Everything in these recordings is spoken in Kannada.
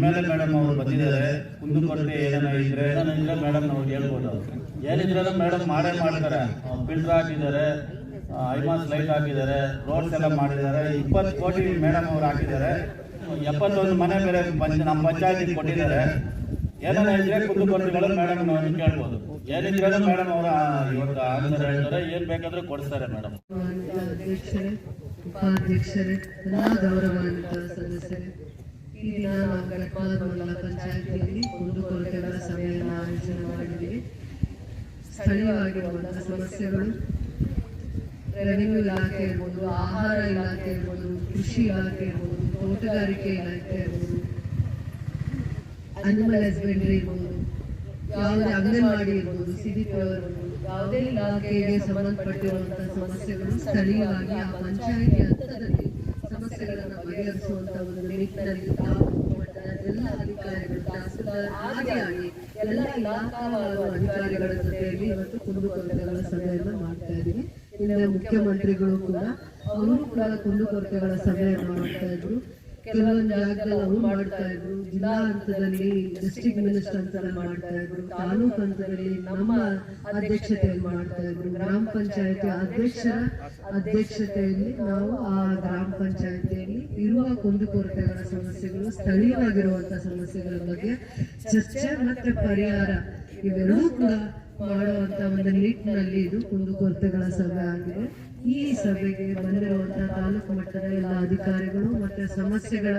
ಎಂ ಎಲ್ ಮೇಡಮ್ ಅವರು ಬಂದಿದ್ದಾರೆ, ಕುಂದುಕೊರತೆ ಏನಾರ ಇದ್ರೆ ಏನಾರ ಇದ್ರೆ ಮೇಡಮ್ ನಾವು ಹೇಳ್ಬೋದು ಏನಿದ್ರೆ ಮೇಡಮ್ ಮಾಡೇ ಮಾಡ್ತಾರೆ. ಫಿಲ್ಟರ್ ಹಾಕಿದ್ದಾರೆ ಐಮಾಸ್ ಲೈಟ್ ಹಾಕಿದ್ದಾರೆ ರೋಡ್ಸ್ ಎಲ್ಲ ಮಾಡಿದ್ದಾರೆ. ಇಪ್ಪತ್ತು ಕೋಟಿ ಮೇಡಮ್ ಅವರು ಹಾಕಿದ್ದಾರೆ. ಎಪ್ಪತ್ತೊಂದು ಮನೆ ಬೇರೆ ನಮ್ಮ ಪಂಚಾಯತಿಗೆ ಕೊಟ್ಟಿದ್ದಾರೆ. ಏನಾರ ಇದ್ರೆ ಕುಂದುಕೊರತೆಗಳು ಮೇಡಮ್ ನಾವು ಕೇಳ್ಬೋದು ಏನಿದ್ರೆ ಮೇಡಮ್ ಅವರ ಇವತ್ತು ಆನ್ಸರ್ ಹೇಳ್ತಾರೆ. ಏನ್ ಬೇಕಾದ್ರೂ ಕೊಡಿಸ್ತಾರೆ ಮೇಡಮ್ ಉಪಾಧ್ಯಕ್ಷರೇ ಎಲ್ಲ ಗೌರವಾನ್ವಿತ ಸದಸ್ಯರೇ. ಆಯೋಜನೆ ಮಾಡಿದ್ದೀವಿ ಸ್ಥಳೀಯವಾಗಿರುವಂತಹ ಸಮಸ್ಯೆಗಳು ರೆವೆನ್ಯೂ ಇಲಾಖೆ ಇರ್ಬೋದು, ಆಹಾರ ಇಲಾಖೆ ಇರ್ಬೋದು, ಕೃಷಿ ಇಲಾಖೆ ಇರ್ಬೋದು, ತೋಟಗಾರಿಕೆ ಇಲಾಖೆ ಇರ್ಬೋದು ಅನಿಮಲ್ ಹಸ್ಬೆಂಡ್ರಿ ಇರ್ಬೋದು, ಯಾವುದೇ ಅಂಗನವಾಡಿ ಇರ್ಬೋದು ಇರ್ಬೋದು, ಯಾವುದೇ ಇಲಾಖೆಗೆ ಸಂಬಂಧಪಟ್ಟಿರುವಂತಹ ಸಮಸ್ಯೆಗಳು ಸ್ಥಳೀಯವಾಗಿ ಆ ಪಂಚಾಯಿತಿ ಸಮಸ್ಯೆಗಳನ್ನು ಬಗೆಹರಿಸುವಂತ ಒಂದು ನಿಟ್ಟಿನಲ್ಲಿ ಮಟ್ಟದ ಎಲ್ಲ ಅಧಿಕಾರಿಗಳು, ತಹಸೀಲ್ದಾರ್ ಆದಿಯಾಗಿ ಎಲ್ಲ ಇಲಾಖಾವಾರು ಅಧಿಕಾರಿಗಳ ಜೊತೆಯಲ್ಲಿ ಇವತ್ತು ಕುಂದುಕೊರತೆಗಳ ಸಭೆಯನ್ನು ಮಾಡ್ತಾ ಇದ್ದೀವಿ. ಹಿಂದೆ ಮುಖ್ಯಮಂತ್ರಿಗಳು ಕೂಡ, ಅವರು ಕೂಡ ಕುಂದುಕೊರತೆಗಳ ಸಭೆಯನ್ನು ಮಾಡ್ತಾ ಇದ್ರು. ಕೆಲವೊಂದು ಜಾಗದಲ್ಲಿ ಮಾಡ್ತಾ ಇದ್ರು. ಜಿಲ್ಲಾ ಹಂತದಲ್ಲಿ ಡಿಸ್ಟ್ರಿಕ್ಟ್ ಮಿನಿಸ್ಟರ್ ಹಂತದಲ್ಲಿ ಮಾಡ್ತಾ ಇದ್ರು. ತಾಲೂಕು ಹಂತದಲ್ಲಿ ನಮ್ಮ ಅಧ್ಯಕ್ಷತೆಯಲ್ಲಿ ಮಾಡ್ತಾ ಇದ್ರು. ಗ್ರಾಮ ಪಂಚಾಯತಿ ಅಧ್ಯಕ್ಷರ ಅಧ್ಯಕ್ಷತೆಯಲ್ಲಿ ನಾವು ಆ ಗ್ರಾಮ ಪಂಚಾಯತಿಯಲ್ಲಿ ಇರುವ ಕುಂದುಕೊರತೆಗಳ ಸಮಸ್ಯೆಗಳು ಸ್ಥಳೀಯವಾಗಿರುವಂತಹ ಸಮಸ್ಯೆಗಳ ಬಗ್ಗೆ ಚರ್ಚೆ ಮತ್ತೆ ಪರಿಹಾರ ಇವೆರಡೂ ಕೂಡ ಮಾಡುವಂತ ಒಂದು ನಿಟ್ಟಿನಲ್ಲಿ ಇದು ಕುಂದುಕೊರತೆಗಳ ಸಭೆ ಆಗಿದೆ. ಈ ಸಭೆಗೆ ಬಂದಿರುವಂತಹ ತಾಲೂಕು ಮಟ್ಟದ ಎಲ್ಲ ಅಧಿಕಾರಿಗಳು ಮತ್ತೆ ಸಮಸ್ಯೆಗಳ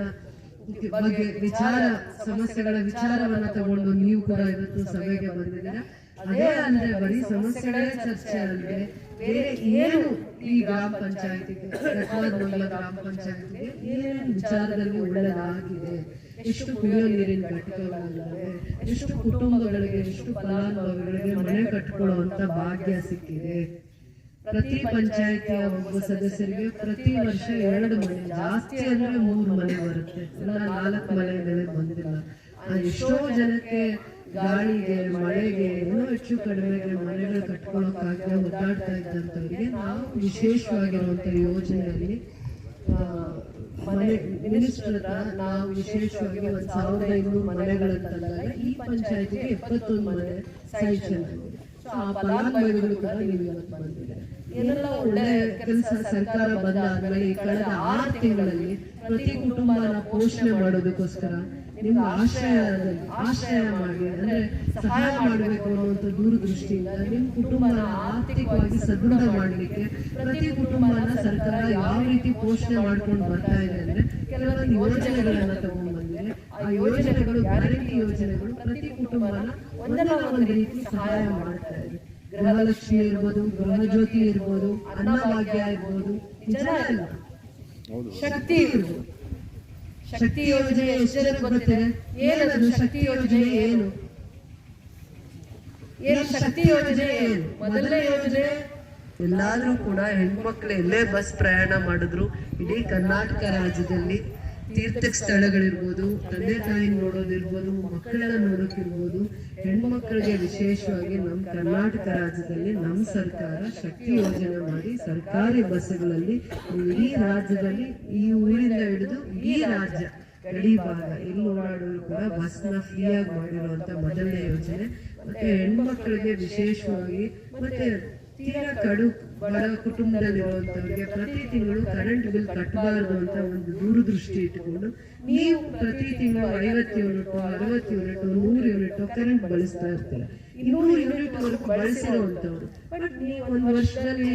ಬಗ್ಗೆ ವಿಚಾರ, ಸಮಸ್ಯೆಗಳ ವಿಚಾರವನ್ನ ತಗೊಂಡು ನೀವು ಕೂಡ ಇವತ್ತು ಸಭೆಗೆ ಬಂದಿದ್ದೀರಾ. ಅದೇ ಅಂದ್ರೆ ಬರೀ ಸಮಸ್ಯೆಗಳೇ ಚರ್ಚೆ ಅಲ್ಲದೆ ಬೇರೆ ಏನು ಈ ಗ್ರಾಮ ಪಂಚಾಯತಿಗೆ ಗ್ರಾಮ ಪಂಚಾಯತಿಗೆ ಏನೇನು ವಿಚಾರದಲ್ಲಿ ಒಳ್ಳೆಯದಾಗಿದೆ ಎಷ್ಟು ಕುಡಿಯೋ ನೀರಿನ ಘಟಕಗಳಿದ್ದಾವೆ ಎಷ್ಟು ಕುಟುಂಬಗಳಿಗೆ, ಎಷ್ಟು ಫಲಾನುಭವಿಗಳಿಗೆ ಮನೆ ಕಟ್ಟಿಕೊಳ್ಳುವಂತ ಭಾಗ್ಯ ಸಿಕ್ಕಿದೆ? ಪ್ರತಿ ಪಂಚಾಯತಿಯ ಒಬ್ಬ ಸದಸ್ಯರಿಗೆ ಪ್ರತಿ ವರ್ಷ ಎರಡು ಮನೆ ಜಾಸ್ತಿ ಅಂದ್ರೆ ಮೂರು ಮನೆ ಬರುತ್ತೆ. ನಾಲ್ಕು ಮನೆ ಮೇಲೆ ಬಂದಿಲ್ಲ. ಎಷ್ಟೋ ಜನಕ್ಕೆ ಗಾಳಿಗೆ, ಮಳೆಗೆ ಏನೋ ಹೆಚ್ಚು ಕಡಿಮೆಗೆ ಮನೆಗಳು ಕಟ್ಕೊಳ್ಳೋಕ್ಕಾಗದೆ ಒದ್ದಾಡ್ತಾ ಇದ್ದಂಥವ್ರಿಗೆ ನಾವು ವಿಶೇಷವಾಗಿರುವಂತ ಯೋಜನೆಯಲ್ಲಿ ಮನೆ ಮಿನಿಸ್ಟರ್ ನಾವು ವಿಶೇಷವಾಗಿ ಒಂದ್ ಸಾವಿರದ ಐನೂರು ಮನೆಗಳಂತ ಈ ಪಂಚಾಯತಿಗೆ ಎಪ್ಪತ್ತೊಂದು ಮನೆ ಸ್ಯಾಂಕ್ಷನ್ ಆಗಿದೆ. ಆ ಫಲಾನುಭವಿಗಳು ಕೂಡ ಇವತ್ತು ಬಂದಿದ್ದಾರೆ. ಏನೆಲ್ಲ ಒಳ್ಳೆ ಕೆಲಸ ಸರ್ಕಾರ ಬಂದಾದ್ಮೇಲೆ ಈ ಕಳೆದ ಆರು ತಿಂಗಳಲ್ಲಿ ಪ್ರತಿ ಕುಟುಂಬನ ಪೋಷಣೆ ಮಾಡೋದಕ್ಕೋಸ್ಕರ ನಿಮ್ಮ ಆಶ್ರಯ ಆಶ್ರಯ ಮಾಡಿ ಅಂದ್ರೆ ಸಹಾಯ ಮಾಡಬೇಕು ಅನ್ನುವಂಥ ದೂರದೃಷ್ಟಿಯಿಂದ ನಿಮ್ಮ ಕುಟುಂಬನ ಆರ್ಥಿಕವಾಗಿ ಸದೃಢ ಮಾಡಲಿಕ್ಕೆ ಪ್ರತಿ ಕುಟುಂಬನ ಸರ್ಕಾರ ಯಾವ ರೀತಿ ಪೋಷಣೆ ಮಾಡ್ಕೊಂಡು ಬರ್ತಾ ಇದೆ ಅಂದ್ರೆ ಕೆಲವೊಂದು ಯೋಜನೆಗಳನ್ನ ತಗೊಂಡ್ ಬಂದಿದೆ ಆ ಯೋಜನೆಗಳು ಗ್ಯಾರಂಟಿ ಯೋಜನೆಗಳು ಪ್ರತಿ ಕುಟುಂಬನ ಒಂದಲ್ಲ ಒಂದು ರೀತಿ ಸಹಾಯ ಮಾಡ್ತಾ ಇದೆ ಗೃಹಲಕ್ಷ್ಮಿ ಇರ್ಬೋದು ಗೃಹಜ್ಯೋತಿ ಇರ್ಬೋದು ಅನ್ನಭಾಗ್ಯ ಇರ್ಬೋದು ಅಲ್ಲ ಶಕ್ತಿ ಇರ್ಬೋದು ಶಕ್ತಿ ಯೋಜನೆ ಎಷ್ಟು ಗೊತ್ತಿದೆ ಏನದು ಶಕ್ತಿ ಯೋಜನೆ ಏನು ಏನು ಶಕ್ತಿ ಯೋಜನೆ ಏನು ಮೊದಲನೇ ಯೋಜನೆ? ಎಲ್ಲಾದ್ರೂ ಕೂಡ ಹೆಣ್ಮಕ್ಳು ಎಲ್ಲೇ ಬಸ್ ಪ್ರಯಾಣ ಮಾಡಿದ್ರು ಇಡೀ ಕರ್ನಾಟಕ ರಾಜ್ಯದಲ್ಲಿ ತೀರ್ಥ ಸ್ಥಳಗಳಿರ್ಬೋದು ತಂದೆ ತಾಯಿ ನೋಡೋದಿರ್ಬೋದು, ಮಕ್ಕಳನ್ನ ನೋಡೋಕಿರ್ಬೋದು, ಹೆಣ್ಮಕ್ಳಿಗೆ ವಿಶೇಷವಾಗಿ ನಮ್ಮ ಕರ್ನಾಟಕ ರಾಜ್ಯದಲ್ಲಿ ನಮ್ಮ ಸರ್ಕಾರ ಶಕ್ತಿ ಯೋಜನೆ ಮಾಡಿ ಸರ್ಕಾರಿ ಬಸ್ಸುಗಳಲ್ಲಿ ಇಡೀ ರಾಜ್ಯದಲ್ಲಿ ಈ ಊರಿಂದ ಹಿಡಿದು ಈ ರಾಜ್ಯ, ಗಡಿ ಭಾಗ ಇಲ್ಲಿ ಕೂಡ ಬಸ್ನ ಫ್ರೀಯಾಗಿ ಮಾಡಿರುವಂತ ಮೊದಲನೇ ಯೋಜನೆ. ಮತ್ತೆ ಹೆಣ್ಮಕ್ಳಿಗೆ ವಿಶೇಷವಾಗಿ ಮತ್ತೆ ತೀರಾ ಕಡು ಬಡ ಕುಟುಂಬದಲ್ಲಿರುವಂತವ್ರಿಗೆ ಪ್ರತಿ ತಿಂಗಳು ಕರೆಂಟ್ ಬಿಲ್ ಕಟ್ಟಬಾರದು ಅಂತ ಒಂದು ದೂರದೃಷ್ಟಿ ಇಟ್ಟುಕೊಂಡು ನೀವು ಪ್ರತಿ ತಿಂಗಳು ಐವತ್ತು ಯೂನಿಟ್, ಅರವತ್ತು ಯೂನಿಟ್, ನೂರು ಯೂನಿಟ್ ಕರೆಂಟ್ ಬಳಸ್ತಾ ಇರ್ತಾರೆ. ಇನ್ನೂರು ಯೂನಿಟ್ ವರೆಗೂ ಬಳಸಿರುವಂತವ್ರು ನೀವು ಒಂದು ವರ್ಷದಲ್ಲಿ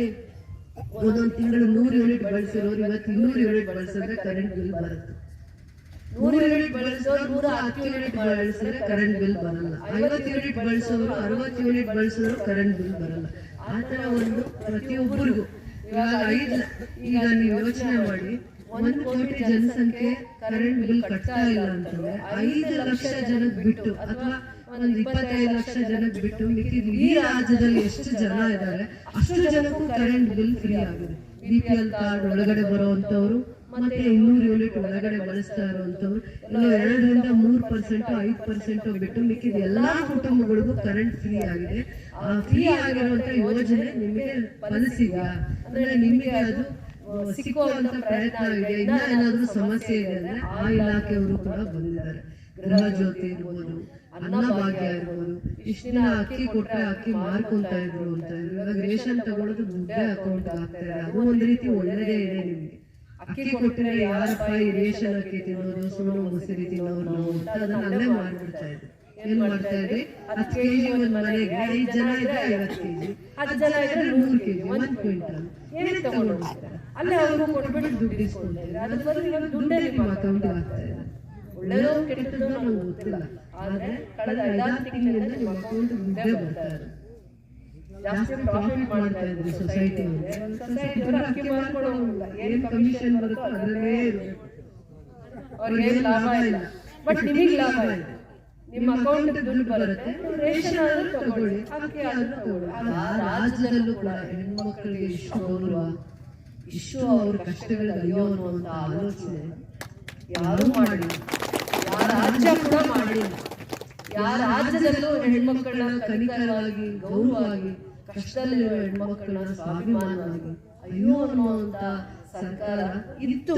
ಒಂದೊಂದು ತಿಂಗಳು ನೂರು ಯೂನಿಟ್ ಬಳಸಿರೋರು, ಇವತ್ತು ಇನ್ನೂರು ಯೂನಿಟ್ ಬಳಸಿದ್ರೆ ಕರೆಂಟ್ ಬಿಲ್ ಬರುತ್ತೆ. ನೂರು ಯೂನಿಟ್ ಬಳಸೋರು ಯೂನಿಟ್ ಬಳಸಿದ್ರೆ ಕರೆಂಟ್ ಬಿಲ್ ಬರಲ್ಲ. ಐವತ್ತು ಯೂನಿಟ್ ಬಳಸೋರು, ಅರವತ್ತು ಯೂನಿಟ್ ಬಳಸೋರು ಕರೆಂಟ್ ಬಿಲ್ ಬರಲ್ಲ. ಆ ಥರ ಒಂದು ಪ್ರತಿಯೊಬ್ಬರಿಗೂ. ಇವಾಗ ಐದು ಈಗ ನೀವು ಯೋಚನೆ ಮಾಡಿ ಒಂದು ಕೋಟಿ ಜನಸಂಖ್ಯೆ ಕರೆಂಟ್ ಬಿಲ್ ಕಟ್ತಾ ಇಲ್ಲ ಅಂತಂದ್ರೆ ಐದು ಲಕ್ಷ ಜನಕ್ಕೆ ಬಿಟ್ಟು ಅಥವಾ ಒಂದು ಇಪ್ಪತ್ತೈದು ಲಕ್ಷ ಜನಕ್ಕೆ ಬಿಟ್ಟು ಮಿಕ್ಕಿದ ಈ ರಾಜ್ಯದಲ್ಲಿ ಎಷ್ಟು ಜನ ಇದ್ದಾರೆ? ಅಷ್ಟು ಜನಕ್ಕೂ ಕರೆಂಟ್ ಬಿಲ್ ಫ್ರೀ ಆಗಿದೆ. ಬಿ ಪಿ ಎಲ್ ಕಾರ್ಡ್ ಒಳಗಡೆ ಬರುವಂತವ್ರು ಮತ್ತೆ ಇನ್ನೂರು ಯೂನಿಟ್ ಒಳಗಡೆ ಬಳಸ್ತಾ ಇರುವಂತವ್ರು ಇನ್ನು ಎರಡರಿಂದ ಮೂರು ಪರ್ಸೆಂಟ್, ಐದು ಪರ್ಸೆಂಟ್ ಬಿಟ್ಟು ಮಿಕ್ಕಿದ ಎಲ್ಲಾ ಕುಟುಂಬಗಳಿಗೂ ಕರೆಂಟ್ ಫ್ರೀ ಆಗಿದೆ. ಆ ಫ್ರೀ ಆಗಿರುವಂತ ಯೋಜನೆ ನಿಮಗೆ ಫಲಿಸಿದ್ಯಾ ಅಂದ್ರೆ ನಿಮಗೆ ಅದು ಸಿಕ್ಕುವಂತ ಪ್ರಯತ್ನ ಇದೆ ಇನ್ನ ಏನಾದ್ರೂ ಸಮಸ್ಯೆ ಇದೆ ಅಂದ್ರೆ ಆ ಇಲಾಖೆಯವರು ಕೂಡ ಬಂದಿದ್ದಾರೆ. ಗೃಹ ಜ್ಯೋತಿ ಇರ್ಬೋದು ಅನ್ನಭಾಗ್ಯ ಇರ್ಬೋದು, ಇಷ್ಟು ಅಕ್ಕಿ ಕೊಟ್ರೆ ಅಕ್ಕಿ ಮಾರ್ಕೊಂತ ಇದ್ರು ಅಂತ ಇವಾಗ ರೇಷನ್ ತಗೊಳ್ಳೋದು ದುಡ್ಡೇ ಅಕೌಂಟ್ ಆಗ್ತಾ ಇದೆ ಅದು ಒಂದ್ ರೀತಿ ಒಳ್ಳೆದೇ ಇದೆ ನಿಮ್ಗೆ. ಅಕ್ಕಿ ಕೊಟ್ಟರೆ ಯಾರಪ್ಪ ಈ ರೇಷನ್ ಅಕ್ಕಿ ತಿನ್ನೋದು ಸುಳ್ಳು ಮೊಸರಿ ನಾವು ಅಂತ ಅದನ್ನ ಅಲ್ಲೇ ಮಾಡ್ಬಿಡ್ತಾ ಇದ್ರು ಏನ್ ಮಾಡ್ತಾ ಇದ್ರಿ ಹತ್ತು ಕೆಜಿ ಒಂದ್ ಮನೆಗೆ ಐದ್ ಜನ ಇದ್ರೆ ಐವತ್ತು ಕೆಜಿ ಹತ್ತು ಜನ ಇದ್ರೆ ನೂರು ಕೆಜಿ ಒಂದ್ ಕ್ವಿಂಟಲ್. ತಗೊಂಡು ಹೋಗ್ತಾರೆ? ಅಲ್ಲೇ ಅವ್ರಿಗೂ ಕೊಟ್ಬಿಟ್ಟು ದುಡ್ಡು ಇಸ್ಕೊಳ್ತಾ ಇದ್ರೆ ಅದ್ರ ಬದಲು ಇವಾಗ ಆಗ್ತಾ ಇದೆ. ಒಳ್ಳೆಯದೋ ಕೆಟ್ಟದ್ದು ನಮ್ಗೆ ಗೊತ್ತಿಲ್ಲ. ಆದ್ರೆ ಕಳೆದ ಐದಾರು ತಿಂಗಳಿಂದ ನಿಮ್ಮ ಅಕೌಂಟ್ ದುಡ್ಡೇ ಬರ್ತಾ ಇದೆ. ಜಾಸ್ತಿ ಪ್ರಾಫಿಟ್ ಮಾಡ್ತಾ ಇದ್ರಿ ಸೊಸೈಟಿ ಸೊಸೈಟಿ ಅವರು ಅಕ್ಕಿ ಮಾಡ್ಕೊಳ್ಳೋಂಗಿಲ್ಲ ಏನ್ ಕಮಿಷನ್ ಬರುತ್ತೋ ಅದರಲ್ಲೇ ಇರ್ಬೇಕು ಅವ್ರಿಗೆ ಲಾಭ ಇಲ್ಲ. ಬಟ್ ನಿಮಗೆ ಲಾಭ ಇದೆ ನಿಮ್ಮ ಅಕೌಂಟ್ ದುಡ್ಡು ಬರುತ್ತೆ. ನೀವು ರೇಷನ್ ಆದ್ರೂ ತಗೊಳ್ಳಿ. ಅಕ್ಕಿ ಆದ್ರೂ ತಗೊಳ್ಳಿ. ಆ ರಾಜ್ಯದಲ್ಲೂ ಕೂಡ ಹೆಣ್ಮಕ್ಳಿಗೆ ಇಷ್ಟು ಗೌರವ ಇಷ್ಟು ಅವ್ರ ಕಷ್ಟಗಳು ಅಯ್ಯೋ ಅನ್ನುವಂತ ಆಲೋಚನೆ ಯಾರು ಮಾಡಿಲ್ಲ. ಯಾರ ರಾಜ್ಯ ಕೂಡ ಮಾಡಿಲ್ಲ. ಯಾರ ರಾಜ್ಯದಲ್ಲೂ ಹೆಣ್ಮಕ್ಕಳನ್ನ ಕನಿಕರವಾಗಿ ಗೌರವವಾಗಿ ಕಷ್ಟದಲ್ಲಿರುವ ಹೆಣ್ಮಕ್ಕಳನ್ನ ಸ್ವಾಭಿಮಾನವಾಗಿ ಅಯ್ಯೋ ಅನ್ನುವಂತ ಸರ್ಕಾರ ಇತ್ತು.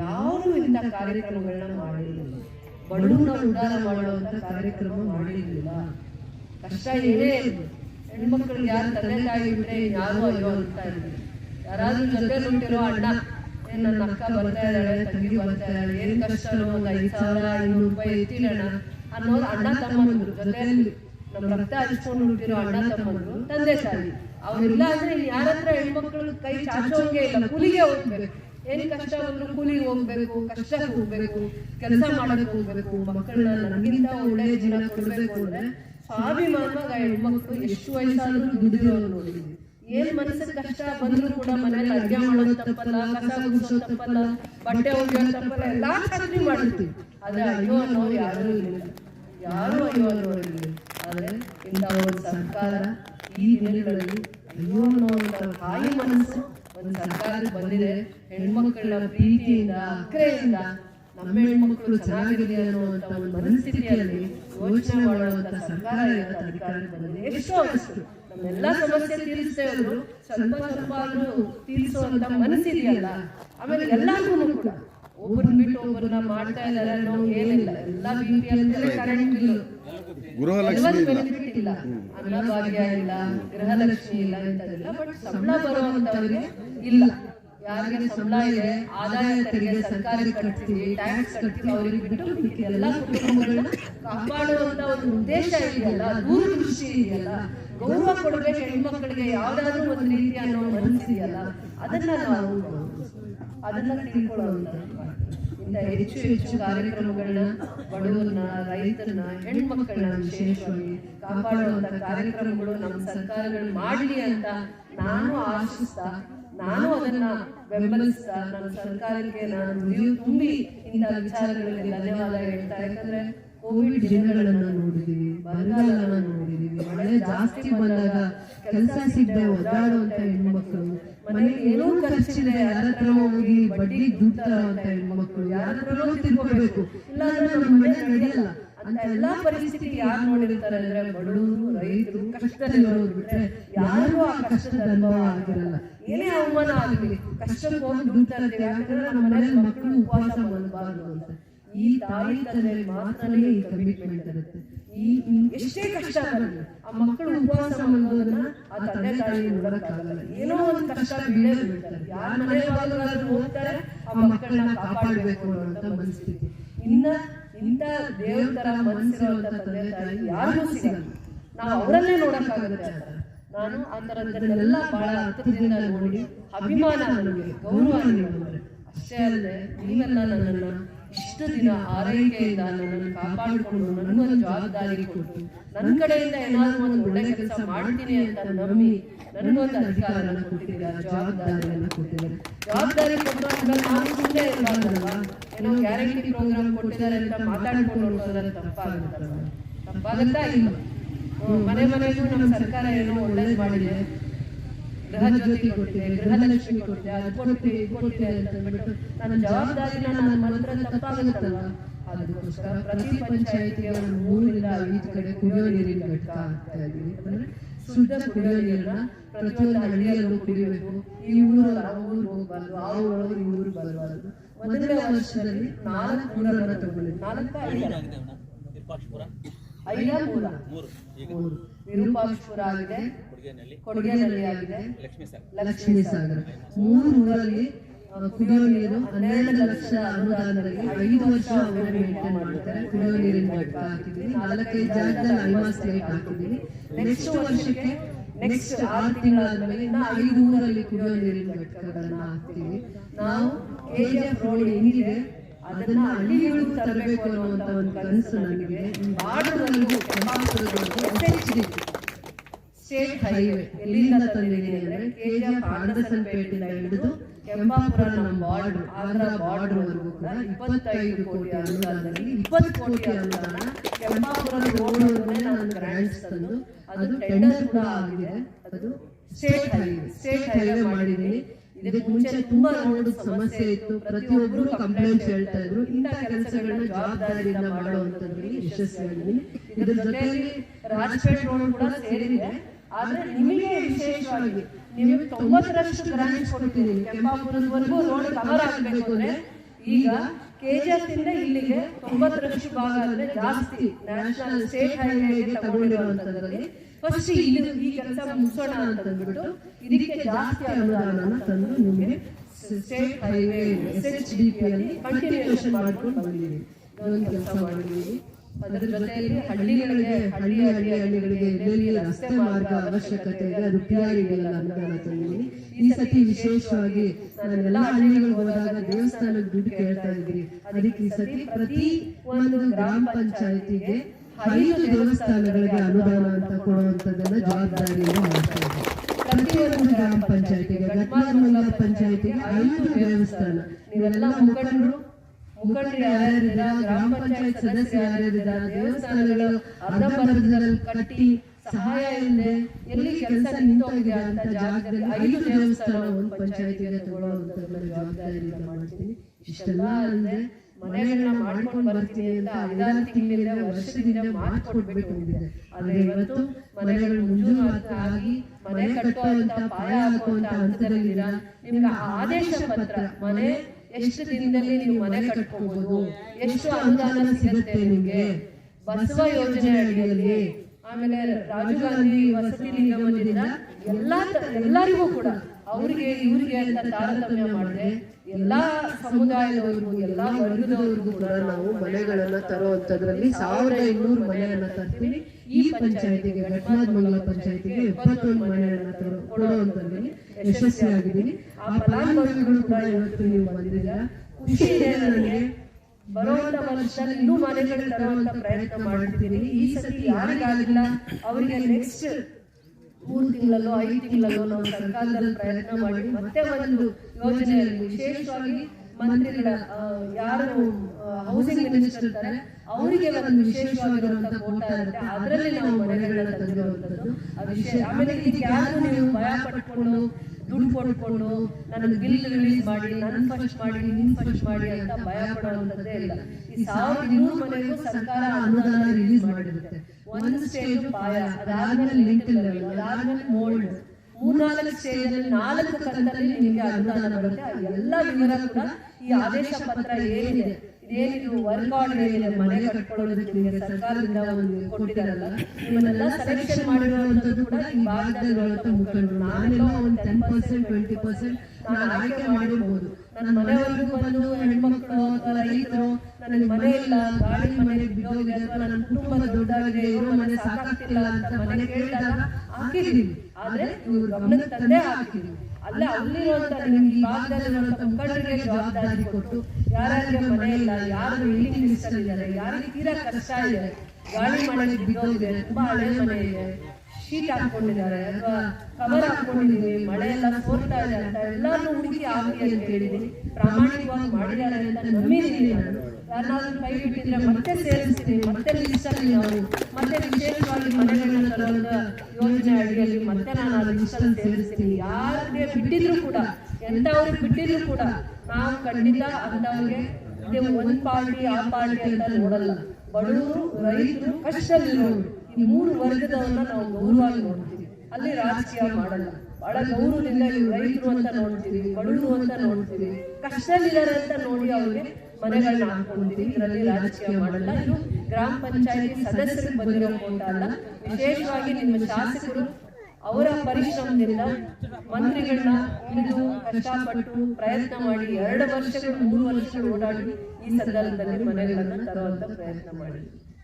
ಯಾರು ಇಂಥ ಕಾರ್ಯಕ್ರಮಗಳನ್ನ ಮಾಡಿರಲಿಲ್ಲ ಬಡವನ ಉದ್ಧಾರ ಮಾಡುವಂತ ಕಾರ್ಯಕ್ರಮ ಮಾಡಿರಲಿಲ್ಲ. ಕಷ್ಟ ಏನೇ ಇರುದು ಹೆಣ್ಮಕ್ಳಿಗೆ ಯಾರು ತಂದೆ ತಾಯಿ ಬಿಟ್ಟರೆ ಯಾರು ಅಯ್ಯೋ ಅಂತ ಯಾರಾದ್ರೂ ಜೊತೆ ಉಂಟಿರೋ ಅಣ್ಣ ಏನ್ ನನ್ನ ಅಕ್ಕ ಬರ್ತಾ ಇದ್ದಾಳೆ ತಂಗಿ ಬರ್ತಾ ಇದ್ದಾಳೆ ಏನ್ ಕಷ್ಟ ಒಂದು ಐದ್ ಸಾವಿರ ಐನೂರು ರೂಪಾಯಿ ಇತ್ತಿಲ್ಲಣ್ಣ ಅನ್ನೋದು ಅಣ್ಣ ತಮ್ಮ ಜೊತೆಯಲ್ಲಿ. ನಮ್ಮ ರಕ್ತ ಹಂಚ್ಕೊಂಡು ಹುಟ್ಟಿರೋ ಅಣ್ಣ ತಮ್ಮಂದ್ರು, ತಂದೆ ತಾಯಿ. ಅವ್ರಿಲ್ಲ ಅಂದ್ರೆ ಯಾರ ಹತ್ರ ಹೆಣ್ಮಕ್ಳು ಕೈ ಚಾಚೋಂಗೆ ಇಲ್ಲ, ಕೂಲಿಗೆ ಹೋಗ್ಬೇಕು. ಏನ್ ಕಷ್ಟ ಬಂದ್ರು ಕೂಲಿಗೆ ಹೋಗ್ಬೇಕು ಕಷ್ಟಕ್ಕೆ ಹೋಗ್ಬೇಕು ಕೆಲಸ ಮಾಡಕ್ ಹೋಗ್ಬೇಕು, ಮಕ್ಕಳನ್ನ ನನಗಿಂತ ಒಳ್ಳೆ ಜೀವನ ಕೊಡ್ಬೇಕು ಅಂದ್ರೆ ಸ್ವಾಭಿಮಾನವಾಗ ಹೆಣ್ಮಕ್ಳು ಎಷ್ಟು ವಯಸ್ಸಾದ್ರೂ ದುಡಿದಿರೋರು ನೋಡಿದ್ವಿ ಏನ್ ಮನಸ್ಸಿಗೆ ಕಷ್ಟ ಬಂದ್ರು ಕೂಡ ಮನೇಲಿ ಅಡ್ಗೆ ಮಾಡೋದು ತಪ್ಪಲ್ಲ, ಕಸ ಗುಡಿಸೋ ತಪ್ಪಲ್ಲ, ಬಟ್ಟೆ ಒಗೆಯೋದು ತಪ್ಪಲ್ಲ, ಎಲ್ಲಾ ಸಾಧನೆ ಮಾಡಿರ್ತೀವಿ ಆದ್ರೆ ಅಯ್ಯೋ ಅನ್ನೋರು ಯಾರು ಇಲ್ಲ. ಯಾರು ಅಯ್ಯೋ ಅನ್ನೋರು ಇಲ್ಲ. ಆದ್ರೆ ಇಂಥ ಒಂದು ಸರ್ಕಾರ ಈ ದಿನಗಳಲ್ಲಿ ಅಯ್ಯೋ ಅನ್ನುವಂಥ ತಾಯಿ ಮನಸ್ಸು ಒಂದು ಸರ್ಕಾರಕ್ಕೆ ಬಂದಿದೆ ಹೆಣ್ಮಕ್ಕಳ ಪ್ರೀತಿಯಿಂದ ಅಕ್ರೆಯಿಂದ ನಮ್ಮ ಹೆಣ್ಮಕ್ಳು ಚೆನ್ನಾಗಿದೆ ಅನ್ನುವಂತ ಒಂದು ಮನಸ್ಥಿತಿಯಲ್ಲಿ ಯೋಚನೆ ಮಾಡುವಂತ ಸರ್ಕಾರ ಇವತ್ತು ಅಧಿಕಾರಕ್ಕೆ ಬಂದಿದೆ. ಎಷ್ಟೋ ಅಷ್ಟು. ನಮ್ಮೆಲ್ಲ ಸಮಸ್ಯೆ ತೀರಿಸ್ತೇ ಸ್ವಲ್ಪ ಸ್ವಲ್ಪ ಆದ್ರೂ ತೀರಿಸುವಂತ ಮನಸ್ಸಿದೆಯಲ್ಲ ಆಮೇಲೆ ಎಲ್ಲಾರ್ಗು ಕೂಡ ಒಬ್ಬರನ್ನ ಬಿಟ್ಟು ಒಬ್ಬರನ್ನ ಮಾಡ್ತಾ ಇಲ್ಲ ಅನ್ನೋ ಏನಿಲ್ಲ. ಎಲ್ಲ B P current bill Gruhalakshmi benefit ಇಲ್ಲ. ಅನ್ನಭಾಗ್ಯ ಇಲ್ಲ, ಗೃಹಲಕ್ಷ್ಮಿ ಇಲ್ಲ ಇಂಥದ್ದಿಲ್ಲ ಬಟ್ ಸಂಬಳ ಬರುವಂತವ್ರಿಗೆ ಇಲ್ಲ. ಯಾರಿಗೆ ಸಂಬಳ ಇದೆ, ಆದಾಯ ತೆರಿಗೆ ಸರ್ಕಾರಕ್ಕೆ ಕಟ್ತೀವಿ ಟ್ಯಾಕ್ಸ್ ಕಟ್ತೀವಿ, ಅವ್ರಿಗೆ ಬಿಟ್ಟು ಬಿಟ್ಟು ಎಲ್ಲ ಕುಟುಂಬಗಳನ್ನ ಕಾಪಾಡುವಂತ ಒಂದು ಉದ್ದೇಶ ಇದೆಯಲ್ಲ, ದೂರದೃಷ್ಟಿ ಇದೆಯಲ್ಲ, ಗೌರವ ಕೊಡ್ಬೇಕು ಹೆಣ್ಮಕ್ಳಿಗೆ ಯಾವ್ದಾದ್ರು ಒಂದು ರೀತಿ ಅನ್ನೋ ಮನಸ್ಸಿದೆಯಲ್ಲ, ಅದನ್ನ ನಾವು ಅದನ್ನ ತಿಳ್ಕೊಳ್ಳುವಂತ ಇಂಥ ಹೆಚ್ಚು ಹೆಚ್ಚು ಕಾರ್ಯಕ್ರಮಗಳನ್ನ ಬಡವರನ್ನ ರೈತರನ್ನ ಹೆಣ್ಮಕ್ಕಳನ್ನ ವಿಶೇಷವಾಗಿ ಕಾಪಾಡುವಂತ ಕಾರ್ಯಕ್ರಮಗಳು ನಮ್ಮ ಸರ್ಕಾರಗಳು ಮಾಡಲಿ ಅಂತ ನಾನು ಆಶಿಸ್ತಾ, ನಾನು ಅದನ್ನ ಬೆಂಬಲಿಸ್ತಾ ನನ್ನ ಸರ್ಕಾರಕ್ಕೆ ನಾನು ಹೃದಯ ತುಂಬಿ ಇಂಥ ವಿಚಾರಗಳಿಗೆ ಧನ್ಯವಾದ ಹೇಳ್ತಾ ಯಾಕಂದ್ರೆ ಕೋವಿಡ್ ದಿನಗಳನ್ನ ನೋಡಿದೀವಿ, ಬರಗಾಲನ ನೋಡಿದೀವಿ. ಮಳೆ ಜಾಸ್ತಿ ಬಂದಾಗ ಕೆಲಸ ಸಿಗದೆ ಒದ್ದಾಡುವಂತ ಹೆಣ್ಮಕ್ಳು ಮನೆಗೆ ಏನೋ ಖರ್ಚಿದೆ ಯಾರ ಹತ್ರ ಹೋಗಿ ಬಡ್ಡಿ ದುಡ್ಡು ತರುವಂತ ಹೆಣ್ಮಕ್ಳು ಯಾರತ್ರ ಹತ್ರನೋ ತಿಳ್ಕೋಬೇಕು ಇಲ್ಲಾಂದ್ರೆ ನಮ್ಮ ಮನೆ ನಡೆಯಲ್ಲ ಅಂತ ಎಲ್ಲಾ ಪರಿಸ್ಥಿತಿ ಯಾರು ನೋಡಿರ್ತಾರೆ ಅಂದ್ರೆ ಬಡವರು ರೈತರು ಕಷ್ಟದಲ್ಲಿರೋರು ಬಿಟ್ರೆ ಯಾರಿಗೂ ಆ ಕಷ್ಟದ ಅನುಭವ ಆಗಿರಲ್ಲ. ಏನೇ ಅವಮಾನ ಆಗಲಿ ಕಷ್ಟಕ್ಕೆ ಹೋಗಿ ಯಾಕಂದ್ರೆ ನಮ್ಮ ಮನೇಲಿ ಮಕ್ಕಳು ಉಪವಾಸ ಮಾಡಬಾರ್ದು ಅಂತ. ಈ ತಾಯಿ ತಂದೆ ಮಾತ್ರನೇ ಈ ಕಮಿಟ್ಮೆಂಟ್ ಇರುತ್ತೆ. ಎಷ್ಟೇ ಕಷ್ಟ ಆಗಲಿ ಆ ಮಕ್ಕಳು ಉಪವಾಸ ಮಾಡೋದನ್ನ ಆ ತಂದೆ ತಾಯಿ ನೋಡಕ್ಕಾಗಲ್ಲ. ಏನೋ ಒಂದು ಕಷ್ಟ ಬೀಳೇ ಬೀಳ್ತಾರೆ ಯಾರ ಮನೆ ಬಾಗಿಲಾದ್ರೂ ಹೋಗ್ತಾರೆ, ಆ ಮಕ್ಕಳನ್ನ ಕಾಪಾಡಬೇಕು ಅನ್ನುವಂತ ಮನಸ್ಥಿತಿ. ಇನ್ನ ಇಂಥ ದೇವ್ರ ತರ ಮನಸ್ಸಿರುವಂತ ತಂದೆ ತಾಯಿ ಯಾರಿಗೂ ಸಿಗಲ್ಲ. ನಾವು ಅವರನ್ನೇ ನೋಡಕ್ಕಾಗುತ್ತೆ. ನಾನು ಆ ಥರದ್ದನ್ನೆಲ್ಲ ಬಹಳ ಹತ್ತಿರದಿಂದ ನೋಡಿ ಅಭಿಮಾನ ನನಗೆ, ಗೌರವ ಅಷ್ಟೇ ಅಲ್ಲದೆ ನೀವೆಲ್ಲ ನನ್ನನ್ನ ಇಷ್ಟು ದಿನ ಆರೈಕೆಯಿಂದ ನನ್ನನ್ನು ಕಾಪಾಡಿಕೊಂಡು ನನಗೊಂದು ಜವಾಬ್ದಾರಿ ಕೊಟ್ಟು ನನ್ನ ಕಡೆಯಿಂದ ಏನಾದರೂ ಒಂದು ಒಳ್ಳೆ ಕೆಲಸ ಮಾಡ್ತೀನಿ ಅಂತ ನಂಬಿ ನನಗೊಂದು ಅಧಿಕಾರವನ್ನು ಕೊಟ್ಟಿದ್ದಾರೆ? ಜವಾಬ್ದಾರಿಯನ್ನು ಕೊಟ್ಟಿದ್ದಾರೆ? ಜವಾಬ್ದಾರಿ ಕೊಟ್ಟಾಗ ನಾನು ಸುಮ್ಮನೆ ಇರಬಾರ್ದಲ್ವಾ? ಏನೋ ಗ್ಯಾರಂಟಿ ಪ್ರೋಗ್ರಾಮ್ ಕೊಟ್ಟಿದ್ದಾರೆ ಅಂತ ಮಾತಾಡಿಕೊಂಡು ಹೊರಟೋದ್ರೆ ತಪ್ಪಾಗುತ್ತಲ್ವಾ? ತಪ್ಪಾಗುತ್ತಾ ಇಲ್ಲ. ಮನೆ ಮನೆಗೂ ನಮ್ಮ ಸರ್ಕಾರ ಏನೋ ಒಳ್ಳೇದು ಮಾಡಿದೆ. ಗೃಹ ಜ್ಯೋತಿ ಕೊಟ್ಟಿದೆ ಗೃಹಲಕ್ಷ್ಮಿ ಕೊಟ್ಟಿದೆ ಅದು ಕೊಟ್ಟಿದೆ ಇದು ಕೊಟ್ಟಿದೆ ಅಂತ ಹೇಳ್ಬಿಟ್ಟು ನನ್ನ ಜವಾಬ್ದಾರಿನ ನಾನು ಮಾತ್ರ ತಪ್ಪಾಗುತ್ತಲ್ಲ ಅದಕ್ಕೋಸ್ಕರ ಪ್ರತಿ ಪಂಚಾಯತಿಯ ಒಂದು ಮೂರರಿಂದ ಐದು ಕಡೆ ಕುಡಿಯೋ ನೀರಿನ ಘಟಕ ಆಗ್ತಾ ಇದೀವಿ ಅಂದ್ರೆ ಶುದ್ಧ ಕುಡಿಯೋ ನೀರನ್ನ ಪ್ರತಿಯೊಂದು ಹಳ್ಳಿಯಲ್ಲೂ ಕುಡಿಬೇಕು. ಈ ಊರು ಆ ಊರಿಗೆ ಹೋಗ್ಬಾರ್ದು ಆ ಊರವರು ಈ ಊರಿಗೆ ಬರಬಾರ್ದು. ಮೊದಲನೇ ವರ್ಷದಲ್ಲಿ ನಾಲ್ಕು ಮೂರನ್ನ ತಗೊಂಡಿದ್ದೆ. ನಾಲ್ಕ ಐದ ಮೂರ. ಮೂರು. ವಿರೂಪಾಕ್ಷಪುರ ಆಗಿದೆ ಕೊಡಗೇನಹಳ್ಳಿ ಆಗಿದೆ ಲಕ್ಷ್ಮೀ ಸಾಗರ. ಮೂರು ಊರಲ್ಲಿ ಕುಡಿಯೋ ನೀರು ಹನ್ನೆರಡು ಲಕ್ಷ ಅನುದಾನದಲ್ಲಿ ಐದು ವರ್ಷ ಅವರು ಮೇಂಟೈನ್ ಮಾಡ್ತಾರೆ. ಕುಡಿಯೋ ನೀರಿನ ಘಟಕ ಹಾಕಿದೀವಿ ನಾಲ್ಕೈದು ಜಾಗದಲ್ಲಿ ಐಮಾಸ್ ಲೈಟ್ ಹಾಕಿದೀವಿ ನೆಕ್ಸ್ಟ್ ವರ್ಷಕ್ಕೆ ನೆಕ್ಸ್ಟ್ ಆರು ತಿಂಗಳಾದ್ಮೇಲೆ ಇನ್ನ ಐದು ಊರಲ್ಲಿ ಕುಡಿಯೋ ನೀರಿನ ಘಟಕಗಳನ್ನ ಹಾಕ್ತೀವಿ. ನಾವು ಕೆಜಿಎಫ್ ರೋಡ್ ಹೆಂಗಿದೆ? ಅದನ್ನ ಹಳ್ಳಿಗಳು ತರಬೇಕು ಅನ್ನುವಂತ ಒಂದು ಕನಸು ನನಗೆ ಬಾರ್ಡರ್ವರೆಗೂ ಕೆಂಪಾಪುರದವರೆಗೂ S H D state highway. ಎಲ್ಲಿಂದ ತಂದಿದ್ದೀನಿ ಅಂದ್ರೆ ಕೆಜಿಎಫ್ ಆಂಡರ್ಸನ್ ಪೇಟೆಯಿಂದ ಹಿಡಿದು ಕೆಂಪಾಪುರ ನಮ್ಮ ಬಾರ್ಡರ್ ಆಂಧ್ರ ಬಾರ್ಡರ್ ವರೆಗೂ ಕೂಡ ಇಪ್ಪತ್ತೈದು ಕೋಟಿ ಅನುದಾನದಲ್ಲಿ ಇಪ್ಪತ್ತು ಕೋಟಿ ಅನುದಾನ ಕೆಂಪಾಪುರ ರೋಡ್ ನಾನು ಗ್ರಾಂಟ್ಸ್ ತಂದು ಅದು ಟೆಂಡರ್ ಕೂಡ ಆಗಿದೆ. ಅದು ಸ್ಟೇಟ್ ಹೈವೇ ಸ್ಟೇಟ್ ಹೈವೇ ಮಾಡಿದ್ದೀನಿ. ಇದಕ್ಕೆ ಮುಂಚೆ ತುಂಬಾ ರೋಡ್ ಸಮಸ್ಯೆ ಇತ್ತು. ಪ್ರತಿಯೊಬ್ಬರು ಕಂಪ್ಲೇಂಟ್ಸ್ ಹೇಳ್ತಾ ಇದ್ರು. ಇಂತಹ ಕೆಲಸಗಳನ್ನ ಜವಾಬ್ದಾರಿಯಿಂದ ಮಾಡುವಂತದ್ರಲ್ಲಿ ಯಶಸ್ವಿಯಾಗಿದ್ದೀನಿ ಇದ್ರ ಜೊತೆಯಲ್ಲಿ ರಾಜಪೇಟ್ ರೋಡ್ ಕೂಡ ಸೇರಿದೆ. ಆದ್ರೆ ನಿಮಗೆ ವಿಶೇಷವಾಗಿ ನಿಮಗೆ ತೊಂಬತ್ತರಷ್ಟು ಗ್ರಾಂಟ್ಸ್ ಕೊಡ್ತೀನಿ ಕೆಂಪಾಪುರದವರೆಗೂ ರೋಡ್ ಕವರ್ ಆಗಬೇಕು ಅಂದ್ರೆ ಈಗ ಕೆಜಿಎಫ್ ಇಂದ ಇಲ್ಲಿಗೆ ತೊಂಬತ್ತರಷ್ಟು ಭಾಗ ಅಂದ್ರೆ ಜಾಸ್ತಿ ನ್ಯಾಷನಲ್ ಸ್ಟೇಟ್ ಹೈವೇಗೆ ತಗೊಂಡಿರುವಂತದ್ರಲ್ಲಿ ಫಸ್ಟ್ ಇದು ಈ ಕೆಲಸ ಮುಗಿಸೋಣ ಅಂತ ಅಂದ್ಬಿಟ್ಟು ಇದಕ್ಕೆ ಜಾಸ್ತಿ ಅನುದಾನವನ್ನು ತಂದು ನಿಮಗೆ state highway S H D P ಅಲ್ಲಿ ಕಂಟಿನ್ಯೂಷನ್ ಮಾಡ್ಕೊಂಡು ಬಂದಿದ್ದೀವಿ. ಇದೊಂದು ಕೆಲಸ ಮಾಡಿದ್ದೀವಿ ಅದರ ಜೊತೆಯಲ್ಲಿ ಹಳ್ಳಿಗಳಿಗೆ ಹಳ್ಳಿ ಹಳ್ಳಿ ಹಳ್ಳಿಗಳಿಗೆ ಎಲ್ಲೆಲ್ಲಿ ರಸ್ತೆ ಮಾರ್ಗ ಅವಶ್ಯಕತೆ ಇದೆ ಅದು ಪಿ ಆರ್ ಇಗೆಲ್ಲ ಅನುದಾನ ತಂದಿದ್ದೀನಿ ಈ ಸತಿ ವಿಶೇಷವಾಗಿ ನಾನೆಲ್ಲ ಹಳ್ಳಿಗಳಿಗೆ ಹೋದಾಗ ದೇವಸ್ಥಾನಕ್ಕೆ ದುಡ್ಡು ಕೇಳ್ತಾ ಇದ್ದೀನಿ ಅದಕ್ಕೆ ಈ ಸತಿ ಪ್ರತಿ ಒಂದು ಗ್ರಾಮ ಪಂಚಾಯತಿಗೆ ಐದು ದೇವಸ್ಥಾನಗಳಿಗೆ ಅನುದಾನ ಅಂತ ಕೊಡುವಂತದನ್ನ ಜವಾಬ್ದಾರಿಯನ್ನು ಮಾಡ್ತಾ ಇದ್ದೀವಿ ಪ್ರತಿಯೊಂದು ಗ್ರಾಮ ಪಂಚಾಯತಿಗೆ ಗಟ್ಮಾರ್ಮಂಗಲ ಪಂಚಾಯತಿಗೆ ಐದು ದೇವಸ್ಥಾನ. ನೀವೆಲ್ಲ ಮುಖಂಡರು. ಮುಖಂಡರು ಯಾರ್ಯಾರಿದ್ದಾರೆ ಗ್ರಾಮ ಪಂಚಾಯತ್ ಸದಸ್ಯ ಯಾರ್ಯಾರಿದ್ದಾರೆ ದೇವಸ್ಥಾನಗಳು ಅರ್ಧಂಬರ್ಧದಲ್ಲಿ ಕಟ್ಟಿ, ಸಹಾಯ ಇಲ್ಲದೆ ಎಲ್ಲಿ ಕೆಲಸ ನಿಂತೋಗಿದೆ ಅಂತ ಜಾಗದಲ್ಲಿ ಐದು ದೇವಸ್ಥಾನ ಒಂದು ಪಂಚಾಯತಿಗೆ ತಗೊಳ್ಳುವಂತ ಜವಾಬ್ದಾರಿಯಿಂದ ಮಾಡ್ತೀನಿ. ಇಷ್ಟೆಲ್ಲ ಅಲ್ಲದೆ ಮನೆಗಳನ್ನ ಮಾಡ್ಕೊಂಡು ಬರ್ತೀನಿ ಅಂತ ಐದಾರು ತಿಂಗಳಿಂದ ವರ್ಷದಿಂದ ಮಾತು ಕೊಡ್ಬೇಕು ಅಂದಿದೆ ಆದ್ರೆ ಇವತ್ತು ಮನೆಗಳು ಮುಂಜೂರಾತಿ ಆಗಿ ಮನೆ ಕಟ್ಟುವಂತ ಪಾಯ ಹಾಕುವಂತ ಹಂತದಲ್ಲಿ ನಿಮ್ಗೆ ಆದೇಶ ಪತ್ರ ಮನೆ ಎಷ್ಟು ದಿನದಲ್ಲಿ ನೀವು ಮನೆ ಕಟ್ಕೋಬಹುದು? ಎಷ್ಟು ಅನುದಾನ ಸಿಗುತ್ತೆ ನಿಮ್ಗೆ? ಬಸವ ಯೋಜನೆ ಅಡಿಯಲ್ಲಿ ಆಮೇಲೆ ರಾಜೀವ್ ಗಾಂಧಿ ವಸತಿ ನಿಗಮದಿಂದ ಎಲ್ಲಾ ಎಲ್ಲರಿಗೂ ಕೂಡ ಅವ್ರಿಗೆ ಇವ್ರಿಗೆ ಅಂತ ತಾರತಮ್ಯ ಮಾಡದೆ. ಎಲ್ಲಾ ಸಮುದಾಯದವರಿಗೂ ಎಲ್ಲಾ ವರ್ಗದವರಿಗೂ ಕೂಡ ನಾವು ಮನೆಗಳನ್ನ ತರುವಂತದ್ರಲ್ಲಿ ಸಾವಿರದ ಇನ್ನೂರು ಮನೆಯನ್ನ ತರ್ತೀವಿ. ಈ ಪಂಚಾಯತಿಗೆ ಘಟನಾದ್ಮಂಗಲ ಪಂಚಾಯತಿಗೆ ಎಪ್ಪತ್ತೊಂದು ಮನೆಗಳನ್ನ ತರೋ ಕೊಡುವಂತದ್ರಲ್ಲಿ ಯಶಸ್ವಿಯಾಗಿದ್ದೀನಿ ಆ ಫಲಾನುಭವಿಗಳು ಕೂಡ ಇವತ್ತು ನೀವು ಬಂದಿದ್ದೀರಾ? ಖುಷಿ ಇದೆ ನನಗೆ. ಬರುವಂತ ವರ್ಷದಲ್ಲಿ ಇನ್ನೂ ಮನೆಗಳು ತರುವಂತ ಪ್ರಯತ್ನ ಮಾಡ್ತಿದ್ದೀನಿ. ಈ ಸತಿ ಯಾರಿಗಾಗಿಲ್ಲ ಅವರಿಗೆ ನೆಕ್ಸ್ಟ್ ಮೂರು ತಿಂಗಳಲ್ಲೋ ಐದು ತಿಂಗಳಲ್ಲೋ ನಾವು ಸರ್ಕಾರದಲ್ಲಿ ಪ್ರಯತ್ನ ಮಾಡಿ ಮತ್ತೆ ಒಂದು ಯೋಜನೆಯಲ್ಲಿ ವಿಶೇಷವಾಗಿ ಮಂತ್ರಿಗಳ ಯಾರು ಹೌಸಿಂಗ್ ಮಿನಿಸ್ಟರ್ ಇರ್ತಾರೆ, ಅವರಿಗೆ ಒಂದು ವಿಶೇಷವಾಗಿರುವಂತಹ ಕೋಟ ಇರುತ್ತೆ. ಅದರಲ್ಲಿ ನಾವು ಮನೆಗಳನ್ನ ತಂದಿರುವಂತದ್ದು ಆಮೇಲೆ ಇದಕ್ಕೆ ಯಾರು ನೀವು ಭಯ ಪಟ್ಕೊಂಡು ದುಡ್ಡು ಕೊಡ್ಕೊಂಡು ನನ್ನ ಬಿಲ್ ರಿಲೀಸ್ ಮಾಡಿ, ನನ್ನ ಫಸ್ಟ್ ಮಾಡಿ, ನಿನ್ ಫಸ್ಟ್ ಮಾಡಿ ಅಂತ ಭಯ ಪಡುವಂತದ್ದೇ ಇಲ್ಲ. ಈ ಸಾವಿರದ ಇನ್ನೂರು ಮನೆಗೂ ಸರ್ಕಾರ ಅನುದಾನ ರಿಲೀಸ್ ಮಾಡಿರುತ್ತೆ. ಒಂದು ಸ್ಟೇಜ್ ಪಾಯ, ಅದಾದ್ಮೇಲೆ ಲಿಂಕ್ ಲೆವೆಲ್, ಅದಾದ್ಮೇಲೆ ಮೋಲ್ಡ್. ಮೂರ್ನಾಲ್ಕು ಸೇರಿದ ನಾಲ್ಕು ಕಂತಲ್ಲಿ ನಿಮಗೆ ಅನುದಾನ ಬರುತ್ತೆ. ಎಲ್ಲ ವಿವರ ಕೂಡ ಈ ಆದೇಶ ಪತ್ರ ಏನಿದೆ? ಇದೇನಿದು ವರ್ಕ್ ಆರ್ಡರ್ ಏನಿದೆ? ಮನೆ ಕಟ್ಕೊಳ್ಳೋದಕ್ಕೆ ನಿಮಗೆ ಸರ್ಕಾರದಿಂದ ಒಂದು ಕೊಟ್ಟಿದ್ದಾರಲ್ಲ, ನಿಮ್ಮನ್ನೆಲ್ಲ ಸೆಲೆಕ್ಷನ್ ಮಾಡಿರುವಂತದ್ದು ಕೂಡ ಈ ಭಾಗದಲ್ಲಿರುವಂತ ಮುಖಂಡರು. ನಾನೆಲ್ಲ ಒಂದು ಟೆನ್ ಪರ್ಸೆಂಟ್ ಟ್ವೆಂಟಿ ಪರ್ಸೆಂಟ್ ನಾನು ಆಯ್ಕೆ ಮಾಡಿರ್ಬೋದು. ನನ್ನ ಮನೆಯವರೆಗೂ ಬಂದು ಹೆಣ್ಮಕ್ಳು, ಅಥವಾ ರೈತರು, ನನ್ನ ಮನೆ ಇಲ್ಲ ಗಾಳಿ ಮನೆ ಬಿದ್ದೋಗಿದೆ, ಅಥವಾ ನನ್ನ ಕುಟುಂಬದ ದೊಡ್ಡವರಿಗೆ ಇರೋ ಮನೆ ಸಾಕಾಗ್ತಿಲ್ಲ ಅಂತ ಮನೆ ಕೇಳಿದಾಗ ಹಾಕಿದೀವಿ ಆದ್ರೆ ಇವ್ರು ಗಮನಕ್ಕೆ ತಂದೆ ಅಲ್ಲ ಅಲ್ಲಿರುವಂತ ನಿಮ್ಗೆ ಈ ಭಾಗದಲ್ಲಿರುವಂತ ಮುಖಂಡರಿಗೆ ಜವಾಬ್ದಾರಿ ಕೊಟ್ಟು ಯಾರ್ಯಾರಿಗೆ ಮನೆ ಇಲ್ಲ ಯಾರು ವೇಟಿಂಗ್ ಲಿಸ್ಟ್ ಅಲ್ಲಿ ಇದ್ದಾರೆ ಯಾರಿಗೆ ತೀರಾ ಕಷ್ಟ ಇದೆ. ಗಾಳಿ ಮಳೆ ಬಿದ್ದೋಗಿದೆ ತುಂಬಾ ಹಳೆ ಮನೆ ಇದೆ. ಶೀಟ್ ಹಾಕೊಂಡಿದ್ದಾರೆ ಅಥವಾ ಕವರ್ ಹಾಕೊಂಡಿದ್ದೀವಿ ಮಳೆ ಎಲ್ಲ ಸೋರ್ತಾ ಇದೆ ಅಂತ ಎಲ್ಲಾನು ಹುಡುಕಿ ಆಗಲಿ ಅಂತ ಹೇಳಿದೀನಿ ಪ್ರಾಮಾಣಿಕವಾಗಿ ಮಾಡಿದ್ದಾರೆ ಅಂತ ನಂಬಿದ್ದೀನಿ ನಾನು. ಯಾರನ್ನಾದ್ರೂ ಕೈ ಬಿಟ್ಟಿದ್ರೆ ಮತ್ತೆ ಸೇರಿಸ್ತೀನಿ ಮತ್ತೆ ಲಿಸ್ಟ್ ನಾವು ಮತ್ತೆ ವಿಶೇಷವಾಗಿ ಮನೆಗಳನ್ನ ತರುವಂತ ಯೋಜನೆ ಅಡಿಯಲ್ಲಿ ಮತ್ತೆ ನಾನು ಆ ಲಿಸ್ಟ್ ಅಲ್ಲಿ ಸೇರಿಸ್ತೀನಿ. ಯಾರಿಗೆ ಬಿಟ್ಟಿದ್ರು ಕೂಡ, ಎಂಥವ್ರಿಗೆ ಬಿಟ್ಟಿದ್ರು ಕೂಡ, ನಾವು ಖಂಡಿತ ಅಂತವ್ರಿಗೆ ಇದು ಒಂದ್ ಪಾರ್ಟಿ, ಆ ಪಾರ್ಟಿ ಅಂತ ನೋಡಲ್ಲ. ಬಡವರು, ರೈತರು ಕಷ್ಟದಲ್ಲಿರೋರು ಈ ಮೂರು ವರ್ಗದವನ್ನ ನಾವು ಗೌರವವಾಗಿ ನೋಡ್ತೀವಿ. ಅಲ್ಲಿ ರಾಜಕೀಯ ಮಾಡಲ್ಲ. ಬಹಳ ಗೌರವದಿಂದ ರೈತರು ಅಂತ ನೋಡ್ತೀವಿ, ಬಡವರು ಅಂತ ನೋಡ್ತೀವಿ, ಕಷ್ಟದಲ್ಲಿದ್ದಾರೆ ಅಂತ ನೋಡಿ ಅವ್ರಿಗೆ ಮನೆಗಳನ್ನ ಹಾಕೊಂಡಿದ್ದೀವಿ. ಇದರಲ್ಲಿ ರಾಜಕೀಯ ಮಾಡಲ್ಲ. ಇದು ಗ್ರಾಮ ಪಂಚಾಯತಿ ಸದಸ್ಯರು ಬಂದಿರೋ ಕೋಟ ಅಲ್ಲ. ವಿಶೇಷವಾಗಿ ನಿಮ್ಮ ಶಾಸಕರು ಅವರ ಪರಿಶ್ರಮದಿಂದ ಮಂತ್ರಿಗಳನ್ನ ಹಿಡಿದು ಕಷ್ಟಪಟ್ಟು ಪ್ರಯತ್ನ ಮಾಡಿ ಎರಡು ವರ್ಷಗಳು ಮೂರು ವರ್ಷಗಳು ಓಡಾಡಿ ಈ ಸಂದರ್ಭದಲ್ಲಿ ಮನೆಗಳನ್ನ ತರುವಂತ ಪ್ರಯತ್ನ ಮಾಡಿ.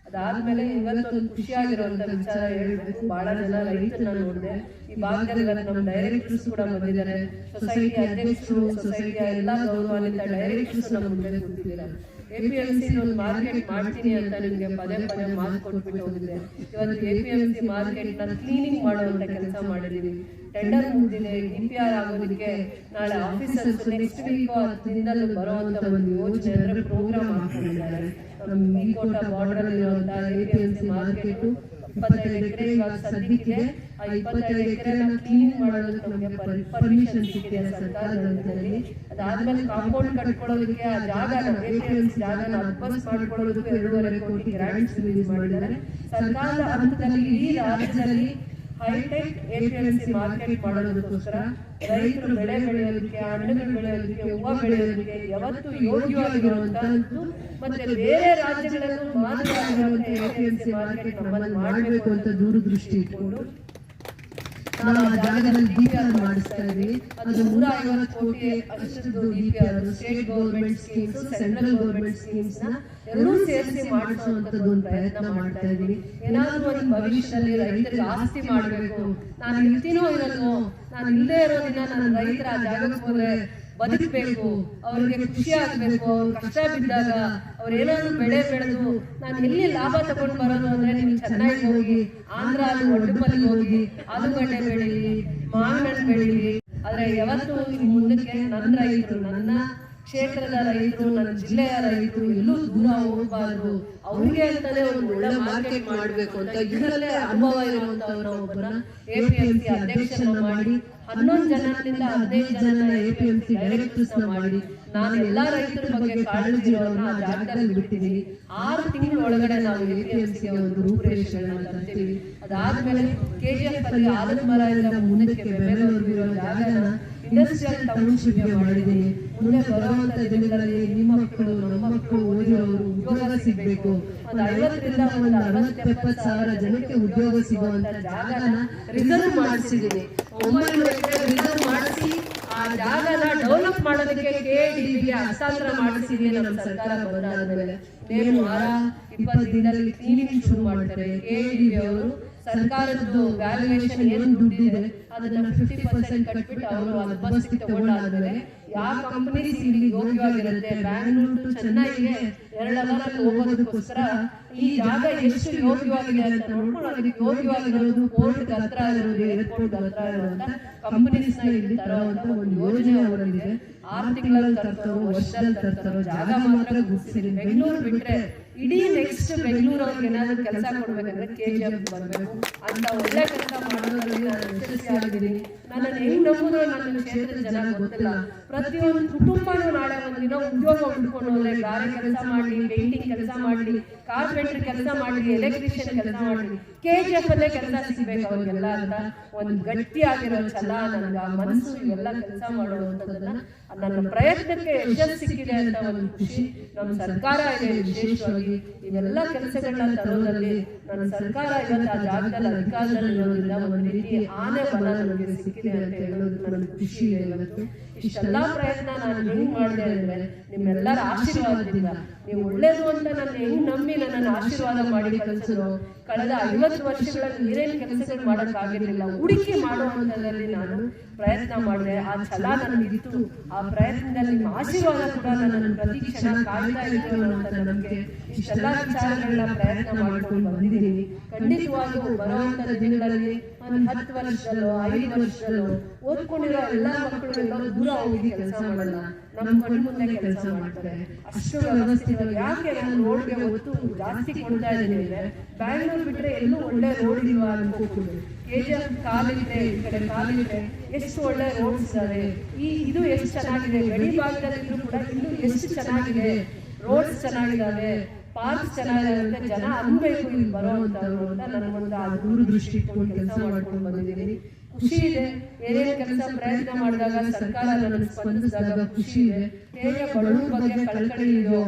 ಅದಾದ್ಮೇಲೆ ಇವತ್ತೊಂದು ಖುಷಿಯಾಗಿರುವಂತ ವಿಚಾರ ಹೇಳ್ಬೇಕು. ಬಹಳ ಜನ ರೈತರನ್ನ ನೋಡಿದೆ. ಈ ಭಾಗದಲ್ಲಿ ನಮ್ಮ ಡೈರೆಕ್ಟರ್ಸ್ ಕೂಡ ಬಂದಿದ್ದಾರೆ. ಸೊಸೈಟಿ ಅಧ್ಯಕ್ಷರು ಸೊಸೈಟಿಯ ಎಲ್ಲಾ ಗೌರವಾನ್ವಿತ ಡೈರೆಕ್ಟರ್ಸ್ ನಮ್ಮ ಮುಂದೆ ಕೂತಿದ್ದಾರೆ. ಎಪಿಎಂಸಿ ಒಂದು ಮಾರ್ಕೆಟ್ ಮಾಡ್ತೀನಿ ಅಂತ ನಿಮ್ಗೆ ಪದೇ ಪದೇ ಮಾತು ಕೊಟ್ಬಿಟ್ಟು ಹೋಗಿದ್ದೆ ಇವತ್ತು ಎಪಿಎಂಸಿ ಮಾರ್ಕೆಟ್ನ ಕ್ಲೀನಿಂಗ್ ಮಾಡುವಂತ ಕೆಲಸ ಮಾಡಿದೀವಿ ಟೆಂಡರ್ ಮುಗಿದಿದೆ ಡಿ ಪಿ ಆರ್ ಆಗೋದಕ್ಕೆ ನಾಳೆ ಆಫೀಸರ್ಸ್ ನೆಕ್ಸ್ಟ್ ವೀಕ್ ಅದರಿಂದಲೂ ಬರುವಂತ ಒಂದು ಯೋಜನೆ ಅಂದ್ರೆ ಪ್ರೋಗ್ರಾಮ್ ಹಾಕೊಂಡಿದ್ದಾರೆ ನಮ್ಮ Kota border M C market ಇಪ್ಪತ್ತೈದು ಎಕರೆ ಇವಾಗ ಸದ್ಯಕ್ಕಿದೆ ಆ ಇಪ್ಪತ್ತೈದು ಎಕರೆನ ಕ್ಲೀನ್ ಮಾಡೋದಕ್ಕೆ ನಮಗೆ ಪರ್ಮಿಷನ್ ಸಿಕ್ಕಿದೆ ಸರ್ಕಾರದಲ್ಲಿ ಅದಾದ್ಮೇಲೆ ಕಾಂಪೌಂಡ್ ಕಟ್ಕೊಳ್ಳೋದಕ್ಕೆ ಆ ಎಪಿಎಂಸಿ ಜಾಗನ ಅಡ್ವಾನ್ಸ್ ಮಾಡ್ಕೊಳ್ಳೋದಕ್ಕೆ ಎರಡೂವರೆ ಕೋಟಿ ಗ್ರಾಂಟ್ಸ್ ರಿಲೀಸ್ ಮಾಡಿದ್ದಾರೆ. ಸರ್ಕಾರದ ಹಂತದಲ್ಲಿ ಈ ರಾಜ್ಯದಲ್ಲಿ ಹೈಟೆಕ್ ಎಪಿಎಂಸಿ ಮಾರ್ಕೆಟ್ ಮಾಡೋದಕ್ಕೋಸ್ಕರ ರೈತರು ಬೆಳೆ ಬೆಳೆಯೋದಕ್ಕೆ, ಹಣ್ಣುಗಳು ಬೆಳೆಯೋದಕ್ಕೆ, ಹೂವು ಬೆಳೆಯೋದಕ್ಕೆ ಯಾವತ್ತು ಯೋಗ್ಯವಾಗಿರುವಂತಹದ್ದು ಮತ್ತೆ ಬೇರೆ ರಾಜ್ಯಗಳಲ್ಲೂ ಮಾದರಿಯಾಗಿರುವಂತಹ ಎಪಿಎಂಸಿ ಮಾರ್ಕೆಟ್ ನಮ್ಮಲ್ಲಿ ಮಾಡಬೇಕು ಅಂತ ದೂರದೃಷ್ಟಿ ಇಟ್ಕೊಂಡು ನಾವು ಜಾಗದಲ್ಲಿ ಡಿಪಿಆರ್ ಮಾಡಿಸ್ತಾ ಇದ್ವಿ. ಅದು ನೂರ ಐವತ್ತು ಕೋಟಿ ಅಷ್ಟದ್ದು DPR state government schemes central government ಸ್ಕೀಮ್ಸ್ನ ಎರಡೂ ಸೇರಿಸಿ ಮಾಡಿಸುವಂತದ್ದು ಒಂದು ಪ್ರಯತ್ನ ಮಾಡ್ತಾ ಇದೀವಿ. ಏನಾದ್ರೂ ಒಂದು ಭವಿಷ್ಯದಲ್ಲಿ ರೈತರಿಗೆ ಆಸ್ತಿ ಮಾಡಬೇಕು. ನಾನು ಇರ್ತೀನೋ ಇರಲ್ವೋ ನಾನು ಇರೋ ದಿನ ನನ್ನ ರೈತರ ಜಾಗಕ್ಕೆ ಹೋದ್ರೆ ಬದುಕಬೇಕು, ಅವ್ರಿಗೆ ಖುಷಿ ಆಗ್ಬೇಕು, ಅವ್ರು ಕಷ್ಟ ಬಿದ್ದಾಗ ಅವ್ರೇನಾದ್ರು ಬೆಳೆ ಬೆಳೆದು ನಾನು ಎಲ್ಲಿ ಲಾಭ ತಗೊಂಡು ಬರೋದು ಅಂದ್ರೆ ನೀವು ಚೆನ್ನಾಗಿ ಹೋಗಿ ಆಂಧ್ರ ಅಲ್ಲಿ ಒಡ್ಡುಪಲ್ಲಿ ಹೋಗಿ, ಆಲೂಗಡ್ಡೆ ಬೆಳೀಲಿ ಮಾವಿನ ಬೆಳಿಲಿ. ಆದ್ರೆ ಯಾವತ್ತು ಮುಂದಕ್ಕೆ ನನ್ನ ರೈತರು, ನನ್ನ ಕ್ಷೇತ್ರದ ರೈತರು, ನನ್ನ ಜಿಲ್ಲೆಯ ರೈತರು ಎಲ್ಲೂ ದೂರ ಹೋಗಬಾರ್ದು. ಅವ್ರಿಗೆ ಅಂತಾನೆ ಒಂದು ಒಳ್ಳೆ ಮಾರ್ಕೆಟ್ ಮಾಡ್ಬೇಕು ಅಂತ ಇದರಲ್ಲೇ ಅನುಭವ ಇರುವಂತವರ ಒಬ್ಬರನ್ನ ಎಪಿಎಂಸಿ ಅಧ್ಯಕ್ಷರನ್ನ ಮಾಡಿ, ಹನ್ನೊಂದು ಜನರಿಂದ ಹದಿನೈದು ಜನ ಎ ಪಿ ಎಂ ಸಿ ಡೈರೆಕ್ಟರ್ಸ್ನ ಮಾಡಿ, ನಾನು ಎಲ್ಲಾ ರೈತರ ಬಗ್ಗೆ ಕಾಳಜಿ ಆ ಜಾಗದಲ್ಲಿ ಬಿಟ್ಟಿದ್ದೀನಿ ಆರು ತಿಂಗಳ ಒಳಗಡೆ ನಾವು ಎ ಪಿ ಎಂ ಸಿ ಒಂದು ರೂಪುರೇಷೆಗಳನ್ನ ತರ್ತೀವಿ. ಅದಾದ್ಮೇಲೆ ಕೆಜಿಎಫ್ ಅಲ್ಲಿ ಆಲದ ಮರದಿಂದ ಮುಂದಕ್ಕೆ ಬೆಂಗಳೂರಿಗೆ ಜಾಗನ ಇಂಡಸ್ಟ್ರಿಯಲ್ ಟೌನ್ಶಿಪ್ ಮಾಡಿದ್ದೀನಿ ಮುಂದೆ ಬರುವಂತ ದಿನಗಳಲ್ಲಿ ನಿಮ್ಮ ಮಕ್ಕಳು, ನಮ್ಮ ಮಕ್ಕಳು ಓದಿರೋರು ಉದ್ಯೋಗ ಸಿಗ್ಬೇಕು. ಒಂದು ಐವತ್ತರಿಂದ ಒಂದು ಅರವತ್ತೆಪ್ಪತ್ತು ಸಾವಿರ ಜನಕ್ಕೆ ಉದ್ಯೋಗ ಸಿಗುವಂತ ಜಾಗನ ರಿಸರ್ವ್ ಮಾಡಿಸಿದ್ದೀನಿ. ಒಂಬೈನೂರು ಎಕರೆ ರಿಸರ್ವ್ ಮಾಡಿಸಿ, ಆ ಜಾಗನ ಡೆವಲಪ್ ಮಾಡೋದಕ್ಕೆ ಕೆಡಿಬಿಗೆ ಹಸ್ತಾಂತರ ಮಾಡಿಸಿದೀನಿ ನಮ್ಮ ಸರ್ಕಾರ ಬಂದಾದ್ಮೇಲೆ. ಏನು ವಾರ ಇಪ್ಪತ್ತು ದಿನದಲ್ಲಿ ಕ್ಲೀನಿಂಗ್ ಶುರು ಮಾಡ್ತಾರೆ. ಕೆಡಿಬಿ ಅವರು ಸರ್ಕಾರದ್ದು ವ್ಯಾಲ್ಯೂಯೇಷನ್ ಏನು ದುಡ್ಡಿದೆ, ಅದನ್ನ ಫಿಫ್ಟಿ ಪರ್ಸೆಂಟ್ ಕಟ್ಬಿಟ್ಟು ಅವರು ಅದು ಬಸ್ ತಗೊಂಡಾದ್ಮೇಲೆ ಯಾವ ಕಂಪನೀಸ್ ಇಲ್ಲಿ ಯೋಗ್ಯವಾಗಿರುತ್ತೆ ಬ್ಯಾಂಗ್ಳೂರ್ ಟು ಚೆನ್ನೈಗೆ ಎರಡು ಅವರಲ್ಲಿ ಹೋಗೋದಕ್ಕೋಸ್ಕರ ಈ ಜಾಗ ಎಷ್ಟು ಯೋಗ್ಯವಾಗಿದೆ ಅಂತ ನೋಡ್ಕೊಂಡು ಅದಕ್ಕೆ ಯೋಗ್ಯವಾಗಿರೋದು ಕೋರ್ಟ್ ಹತ್ರ ಇರೋದು ಏರ್ಪೋರ್ಟ್ ಹತ್ರ ಇರುವಂತ ಕಂಪನೀಸ್ನ ಇಲ್ಲಿ ತರುವಂತ ಒಂದು ಯೋಜನೆ ಅವರಲ್ಲಿದೆ. ಆರು ತಿಂಗಳಲ್ಲಿ ತರ್ತಾರೋ ವರ್ಷದಲ್ಲಿ ತರ್ತಾರೋ, ಜಾಗ ಮಾತ್ರ ಗುರ್ಸಿರಿ ಬೆಂಗಳೂರು ಬಿಟ್ರೆ ಇಡೀ ನೆಕ್ಸ್ಟ್ ಬೆಂಗಳೂರು ಅವ್ರಿಗೆ ಏನಾದ್ರು ಕೆಲಸ ಕೊಡ್ಬೇಕಂದ್ರೆ ಕೆ ಜಿ ಎಫ್ ಬರಬೇಕು ಅಂತ ಒಳ್ಳೆ ಕೆಲಸ ಮಾಡೋದ್ರಲ್ಲಿ ನಾನು ಯಶಸ್ವಿ ಆಗಿದ್ದೀನಿ ನನ್ನನ್ನು ಹೆಂಗ್ ನಂಬುದು ನನ್ನ ಕ್ಷೇತ್ರದ ಜನ ಗೊತ್ತಿಲ್ಲ. ಪ್ರತಿಯೊಂದು ಕುಟುಂಬನೂ ನಾಳೆ ದಿನ ಉದ್ಯೋಗ ಹುಡ್ಕೊಂಡು ಹೋದ್ರೆ ಗಾರೆ ಕೆಲಸ ಮಾಡಲಿ ಪೇಂಟಿಂಗ್ ಕೆಲಸ ಮಾಡಲಿ ಕಾರ್ಪೆಂಟರ್ ಕೆಲಸ ಮಾಡಲಿ ಎಲೆಕ್ಟ್ರಿಷಿಯನ್ ಕೆಲಸ ಮಾಡಲಿ ಕೆ ಜಿ ಎಫ್ ಅಲ್ಲೇ ಕೆಲಸ ಸಿಗ್ಬೇಕು ಅವ್ರಿಗೆಲ್ಲ ಅಂತ ಒಂದು ಗಟ್ಟಿಯಾಗಿರೋ ಛಲ ನನ್ಗೆ. ಮನಸ್ಸು ಇವೆಲ್ಲ ಕೆಲಸ ಮಾಡುವಂಥದ್ದನ್ನ ನನ್ನ ಪ್ರಯತ್ನಕ್ಕೆ ಯಶಸ್ಸು ಸಿಕ್ಕಿದೆ ಅಂತ ಒಂದು ಖುಷಿ. ನಮ್ಮ ಸರ್ಕಾರ ಇದೆ ವಿಶೇಷವಾಗಿ. ಇವೆಲ್ಲ ಕೆಲಸಗಳನ್ನ ತರೋದ್ರಲ್ಲಿ ನನ್ನ ಸರ್ಕಾರ ಇವತ್ತು ಆ ಜಾಗದಲ್ಲಿ ಅಧಿಕಾರದಲ್ಲಿ ಇರೋದ್ರಿಂದ ಒಂದು ರೀತಿ ಆನೆ ಬಲ ನನಗೆ ಸಿಕ್ಕಿದೆ ಅಂತ ಹೇಳೋದು ನನಗೆ ಖುಷಿ ಇದೆ ಇವತ್ತು. ಇಷ್ಟೆಲ್ಲಾ ಪ್ರಯತ್ನ ನಾನು ಹೆಂಗ್ ಮಾಡಿದೆ ಅಂದ್ರೆ ನಿಮ್ಮೆಲ್ಲರ ಆಶೀರ್ವಾದದಿಂದ. ನೀವು ಒಳ್ಳೇದು ಅಂತ ನನ್ನ ಹೆಂಗ್ ನಂಬಿ ನನ್ನ ಆಶೀರ್ವಾದ ಮಾಡಿ ಕಲಿಸಿದ್ರು ಕಳೆದ ಐವತ್ತು ವರ್ಷಗಳಲ್ಲಿ ಏನೇನು ಕೆಲಸಗಳು ಮಾಡಕ್ ಆಗಿರ್ಲಿಲ್ಲ ಹೂಡಿಕೆ ಮಾಡುವಂತದ್ರಲ್ಲಿ ನಾನು ಪ್ರಯತ್ನ ಮಾಡಿದೆ. ಆ ಛಲ ನನಗಿತ್ತು. ಆ ಪ್ರಯತ್ನದಲ್ಲಿ ನಿಮ್ಮ ಆಶೀರ್ವಾದ ಕೂಡ ನನ್ನ ಪ್ರತಿ ಕ್ಷಣ ಕಾಯ್ತಾ ಇತ್ತು ಅಂತ ನಮಗೆ ಇಷ್ಟೆಲ್ಲ ವಿಚಾರಗಳನ್ನ ಪ್ರಯತ್ನ ಮಾಡ್ಕೊಂಡು ಬಂದಿದ್ದೀನಿ. ಖಂಡಿತವಾಗಿಯೂ ಬರುವಂತ ದಿನಗಳಲ್ಲಿ ಹತ್ತು ವರ್ಷದಲ್ಲೋ, ಐದು ವರ್ಷದಲ್ಲೋ ಓದ್ಕೊಂಡಿರೋ ಎಲ್ಲಾ ಮಕ್ಕಳು ದೂರ ಹೋಗಿ ಕೆಲಸ ಮಾಡಲ್ಲ ನಮ್ಮ ಕಣ್ಣು ಮುಂದೆ ಕೆಲಸ ಮಾಡ್ತಾರೆ. ಅಷ್ಟು ವ್ಯವಸ್ಥಿತವಾಗಿ ಯಾಕೆ ನಾನು ರೋಡ್ಗೆ ಹೊತ್ತು ಜಾಸ್ತಿ ಕೊಡ್ತಾ ಇದ್ದೀನಿ ಅಂದ್ರೆ, ಬ್ಯಾಂಗ್ಳೂರ್ ಬಿಟ್ರೆ ಎಲ್ಲೂ ಒಳ್ಳೆ ರೋಡ್ ಇಲ್ವಾ ಅನ್ಕೋಬಹುದು ಕೆಜಿಎಫ್ ಕಾಲಿದ್ರೆ, ಈ ಕಡೆ ಕಾಲಿದ್ರೆ ಎಷ್ಟು ಒಳ್ಳೆ ರೋಡ್ಸ್ ಇದಾವೆ. ಈ ಇದು ಎಷ್ಟು ಚೆನ್ನಾಗಿದೆ, ಗಡಿ ಭಾಗದಲ್ಲಿ ಕೂಡ ಇನ್ನು ಎಷ್ಟು ಚೆನ್ನಾಗಿದೆ, ರೋಡ್ಸ್ ಚೆನ್ನಾಗಿದಾವೆ. ಪಾರ್ಕ್ಸ್ ಚೆನ್ನಾಗಿದಾವೆ ಅಂತ ಜನ ಅನ್ಬೇಕು ಇಲ್ಲಿ ಬರುವಂತವ್ರು ಅಂತ ನನಗೊಂದು ಆ ದೂರದೃಷ್ಟಿ ಇಟ್ಕೊಂಡು ಕೆಲಸ ಮಾಡ್ಕೊಂಡು ಬಂದಿದ್ದೀನಿ. ಖುಷಿ ಇದೆ. ಏನೇನು ಕೆಲಸ ಪ್ರಯತ್ನ ಮಾಡಿದಾಗ ಸರ್ಕಾರ ನನಗೆ ಸ್ಪಂದಿಸಿದಾಗ ಖುಷಿ ಇದೆ. ಹೇಗೆ ಬಡವರ ಬಗ್ಗೆ ಕಳಕಳಿ ಇದೆಯೋ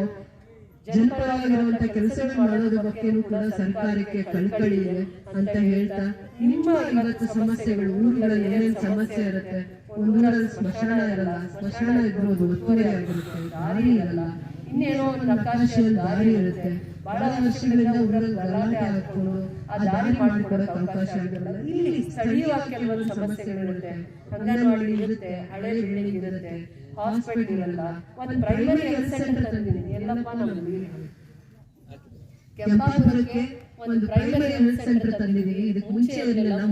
ಜನಪರವಾಗಿರುವಂತ ಕೆಲಸಗಳು ಮಾಡೋದ್ರ ಬಗ್ಗೆನೂ ಕೂಡ ಸರ್ಕಾರಕ್ಕೆ ಕಳಕಳಿ ಇದೆ ಅಂತ ಹೇಳ್ತಾ ನಿಮ್ಮ ಇವತ್ತು ಸಮಸ್ಯೆಗಳು ಊರುಗಳಲ್ಲಿ ಏನೇನು ಸಮಸ್ಯೆ ಇರುತ್ತೆ? ಒಂದೂರಲ್ಲಿ ಸ್ಮಶಾನ ಇರಲ್ಲ. ಸ್ಮಶಾನ ಇರ್ಬೋದು ಒತ್ತುವರಿ ಆಗಿರುತ್ತೆ. ದಾರಿ ಇರಲ್ಲ. ಇನ್ನೇನೋ ಒಂದು ಆಕಾಶದ ದಾರಿ ಇರುತ್ತೆ. ಬಹಳ ವರ್ಷಗಳಿಂದ ಊರಲ್ಲಿ ಗಲಾಟೆ ಹಾಕೊಂಡು ಆ ದಾರಿ ಮಾಡಿಕೊಡೋಕೆ ಅವಕಾಶ ಆಗಿರಲ್ಲ ಇಲ್ಲಿ ಸ್ಥಳೀಯವಾಗಿ ಕೆಲವೊಂದು ಸಮಸ್ಯೆಗಳಿರುತ್ತೆ ಅಂಗನವಾಡಿ ಇರುತ್ತೆ ಹಳೆ ಬಿಲ್ಡಿಂಗ್ ಇರುತ್ತೆ ಹಾಸ್ಪಿಟಲ್ ಇರಲ್ಲ ಒಂದು ಪ್ರೈಮರಿ ಹೆಲ್ತ್ ಸೆಂಟರ್ ತಂದಿದ್ದೀನಿ. ಎಲ್ಲಪ್ಪ ನಮ್ಗೆ. ಕೆಂಪಾಪುರಕ್ಕೆ ಒಂದು ಪ್ರೈಮರಿ ಹೆಲ್ತ್ ಸೆಂಟರ್ ತಂದಿದ್ದೀವಿ ಇದಕ್ಕೆ ಮುಂಚೆ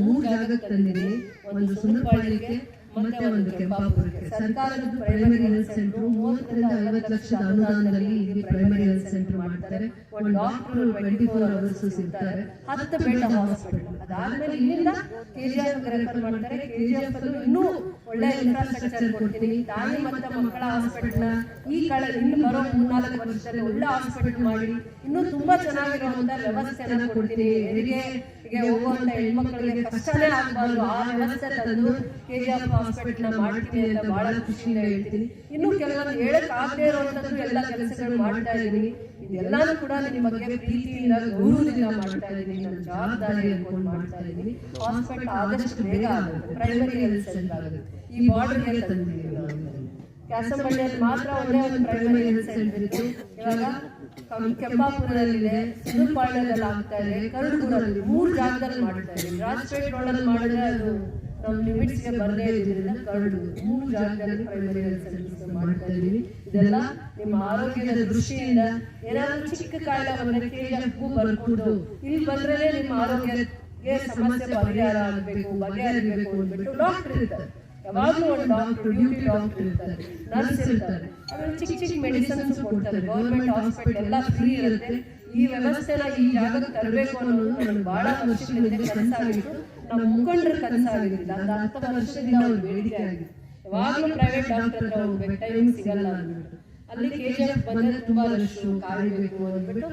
ಮೂರು ಜಾಗಕ್ಕೆ ತಂದಿದ್ದೀವಿ ಒಂದು ಸುಂದರಪಾಳ್ಯಕ್ಕೆ ಮತ್ತೆ ಒಂದು ಕೆಂಪಾಪುರಕ್ಕೆ. ಸರ್ಕಾರದ ಪ್ರೈಮರಿ ಹೆಲ್ತ್ ಸೆಂಟರ್ ಮೂವತ್ತರಿಂದ ಐವತ್ತು ಲಕ್ಷದ ಅನುದಾನದಲ್ಲಿ ಇಲ್ಲಿ ಪ್ರೈಮರಿ ಹೆಲ್ತ್ ಸೆಂಟರ್ ಮಾಡ್ತಾರೆ. ಒಂದು ಡಾಕ್ಟರ್ ಟ್ವೆಂಟಿ ಫೋರ್ ಅವರ್ಸ್ ಸಿಗ್ತಾರೆ. ಹತ್ತು ಬೆಡ್ ಹಾಸ್ಪಿಟಲ್ ಅದಾದ್ಮೇಲೆ ಇಲ್ಲಿಂದ ಕೆಜಿಎಫ್ ರೆಫರ್ ಮಾಡ್ತಾರೆ. ಕೆಜಿಎಫ್ ಅಲ್ಲೂ ಇನ್ನೂ ಒಳ್ಳೆ ಇನ್ಫ್ರಾಸ್ಟ್ರಕ್ಚರ್ ಕೊಡ್ತೀನಿ. ತಾಯಿ ಮತ್ತು ಮಕ್ಕಳ ಹಾಸ್ಪಿಟಲ್ ಈ ಕಳೆ ಇನ್ನು ಬರೋ ಮೂರ್ನಾಲ್ಕು ವರ್ಷದಲ್ಲಿ ಒಳ್ಳೆ ಹಾಸ್ಪಿಟಲ್ ಮಾಡಿ ಇನ್ನೂ ತುಂಬಾ ಚೆನ್ನಾಗಿರುವಂತ ವ್ಯವಸ್ಥೆ ಕೊಡ್ತೀನಿ. ಹೆರಿಗೆಗೆ ಹೋಗುವಂತ ಹೆಣ್ಮಕ್ಳಿಗೆ ಕಷ್ಟನೇ ಆಗಬಾರ್ದು. ಆ ವ್ಯವಸ್ಥೆ ತಂದು ಕೆಜಿಎಫ್ ಹಾಸ್ಪಿಟಲ್ ಮಾಡ್ತೀನಿ ಅಂತ ಬಹಳ ಖುಷಿಯಿಂದ ಹೇಳ್ತೀನಿ. ಇನ್ನು ಕೆಲವೊಂದು ಹೇಳಕ್ ಆಗದೆ ಇರುವಂತದ್ದು ಎಲ್ಲ ಕೆಲಸಗಳು ಮಾಡ್ತಾ ಇದ್ದೀನಿ. ಇದೆಲ್ಲಾನು ಕೂಡ ನಿಮ್ಮ ಬಗ್ಗೆ ಪ್ರೀತಿಯಿಂದ ಗೌರವದಿಂದ ಮಾಡ್ತಾ ಇದ್ದೀನಿ. ನನ್ನ ಜವಾಬ್ದಾರಿ ಅನ್ಕೊಂಡು ಮಾಡ್ತಾ ಇದ್ದೀನಿ. ಹಾಸ್ಪಿಟಲ್ ಆದಷ್ಟು ಬೇಗ ಆಗುತ್ತೆ. ಪ್ರೈಮರಿ ಹೆಲ್ತ್ ಸೆಂಟರ್ ಆಗುತ್ತೆ. ಈ ಬಾರ್ಡರ್ಗೆ ತಂದಿದ್ದೀವಿ ನಾವು ಕ್ಯಾಸಂಬಳ್ಳಿಯಲ್ಲಿ ಮಾತ್ರ ಒಂದೇ ಒಂದು ಪ್ರೈಮರಿ ಹೆಲ್ತ್ ಸೆಂಟರ್ ಇತ್ತು. ಇವಾಗ ಕೆಂಪಾಪುರದಲ್ಲಿದೆ ಸಿಂಧುಪಾಳ್ಯದಲ್ಲಿ ಆಗ್ತಾ ಇದೆ. ಕರಡುಗೂರಲ್ಲಿ ಮೂರು ಜಾಗದಲ್ಲಿ ಮಾಡ್ತಾ ಇದೆ. ರಾಜಪೇಟ್ ರೋಡಲ್ಲಿ ಮಾಡಿದ್ರೆ ಅದು ನಮ್ಮ ಲಿಮಿಟ್ಸ್ಗೆ ಬರದೇ ಇದ್ರಿಂದ ಕರಡು ಮೂರು ಜಾಗದಲ್ಲಿ ಪ್ರೈಮರಿ ಹೆಲ್ತ್ ಸೆಂಟರ್ಸ್ ಮಾಡ್ತಾ ಇದೆಲ್ಲ ನಿಮ್ಮ ಆರೋಗ್ಯದ ದೃಷ್ಟಿಯಿಂದ ಏನಾದ್ರು ಚಿಕ್ಕ ಕಾಯಿಲೆ ಬಂದ್ರೆ ಬರ್ಕೊಂಡು ಇಲ್ಲಿ ಬಂದ್ರೆ ನಿಮ್ಮ ಆರೋಗ್ಯಕ್ಕೆ ಸಮಸ್ಯೆ ಪರಿಹಾರ ಆಗಬೇಕು ಬಗೆಹರಿಬೇಕು ಅಂದ್ಬಿಟ್ಟು ಡಾಕ್ಟರ್ ಇರ್ತಾರೆ. ಯಾವಾಗಲೂ ಒಂದು ಡಾಕ್ಟರ್ ಡ್ಯೂಟಿ ಡಾಕ್ಟರ್ ಇರ್ತಾರೆ. ನರ್ಸ್ ಇರ್ತಾರೆ. ಆಮೇಲೆ ಚಿಕ್ಕ ಚಿಕ್ಕ ಮೆಡಿಸಿನ್ಸ್ ಕೊಡ್ತಾರೆ. ಗೌರ್ಮೆಂಟ್ ಹಾಸ್ಪಿಟಲ್ ಎಲ್ಲ ಫ್ರೀ ಇರುತ್ತೆ. ಈ ವ್ಯವಸ್ಥೆನ ಈ ಜಾಗಕ್ಕೆ ತರಬೇಕು ಅನ್ನೋದು ನನಗೆ ಬಹಳ ವರ್ಷಗಳಿಂದ ಕನಸಾಗಿತ್ತು. ನಮ್ಮ ಮುಖಂಡರ ಕನಸಾಗಿರಲಿಲ್ಲ ಅದು ಹತ್ತು ವರ್ಷದಿಂದ ಒಂದು ಬೇಡಿಕೆ ಆಗಿದೆ. ಯಾವಾಗಲೂ ಪ್ರೈವೇಟ್ ಡಾಕ್ಟರ್ ಹತ್ರ ಹೋಗ್ಬೇಕು. ಟೈಮ್ ಸಿಗಲ್ಲ. ಅಂದ್ಬಿಟ್ಟು ಅಲ್ಲಿ ಕೆ ಜಿ ಎಫ್ ಬಂದ್ರೆ ತುಂಬಾ ರಶ್ ಕಾಯಬೇಕು ಅಂದ್ಬಿಟ್ಟು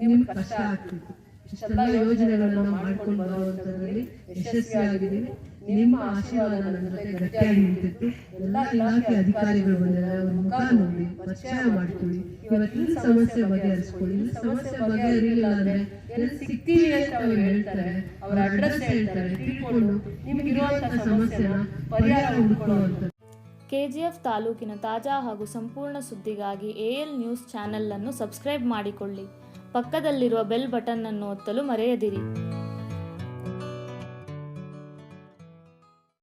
ನಿಮ್ಗೆ ಕಷ್ಟ ಆಗ್ತಿತ್ತು. ಇಷ್ಟೆಲ್ಲ ಯೋಜನೆಗಳನ್ನ ಮಾಡ್ಕೊಂಡು ಬರುವಂತದ್ರಲ್ಲಿ ಯಶಸ್ವಿಯಾಗಿದ್ದೀವಿ ನಿಮ್ಮ ಆಶೀರ್ವಾದ ನನ್ನ ಜೊತೆ ಗಟ್ಟಿಯಾಗಿ ನಿಂತಿತ್ತು. ಎಲ್ಲ ಇಲಾಖೆ ಅಧಿಕಾರಿಗಳು ಬಂದಿದ್ದಾರೆ. ಅವ್ರ ಮುಖ ನೋಡಿ, ಪರಿಚಯ ಮಾಡ್ಕೊಳ್ಳಿ. ಇವತ್ತಿನ ಸಮಸ್ಯೆ ಬಗೆಹರಿಸ್ಕೊಳ್ಳಿ. ಸಮಸ್ಯೆ ಬಗೆಹರಿಲಿಲ್ಲ ಅಂದ್ರೆ ಎಲ್ಲಿ ಸಿಗ್ತೀವಿ ಅಂತ ಅವ್ರು ಹೇಳ್ತಾರೆ. ಅವ್ರ ಅಡ್ರೆಸ್ ಹೇಳ್ತಾರೆ. ತಿಳ್ಕೊಂಡು ನಿಮ್ಗಿರುವಂತ ಸಮಸ್ಯೆನ ಪರಿಹಾರ ಹುಡ್ಕೊಳ್ಳುವಂಥದ್ದು ಕೆಜಿಎಫ್ ತಾಲೂಕಿನ ತಾಜಾ ಹಾಗೂ ಸಂಪೂರ್ಣ ಸುದ್ದಿಗಾಗಿ ಎಎಲ್ ನ್ಯೂಸ್ ಚಾನೆಲ್ ಅನ್ನು ಸಬ್ಸ್ಕ್ರೈಬ್ ಮಾಡಿಕೊಳ್ಳಿ. ಪಕ್ಕದಲ್ಲಿರುವ ಬೆಲ್ ಬಟನ್ ಅನ್ನು ಒತ್ತಲು ಮರೆಯದಿರಿ.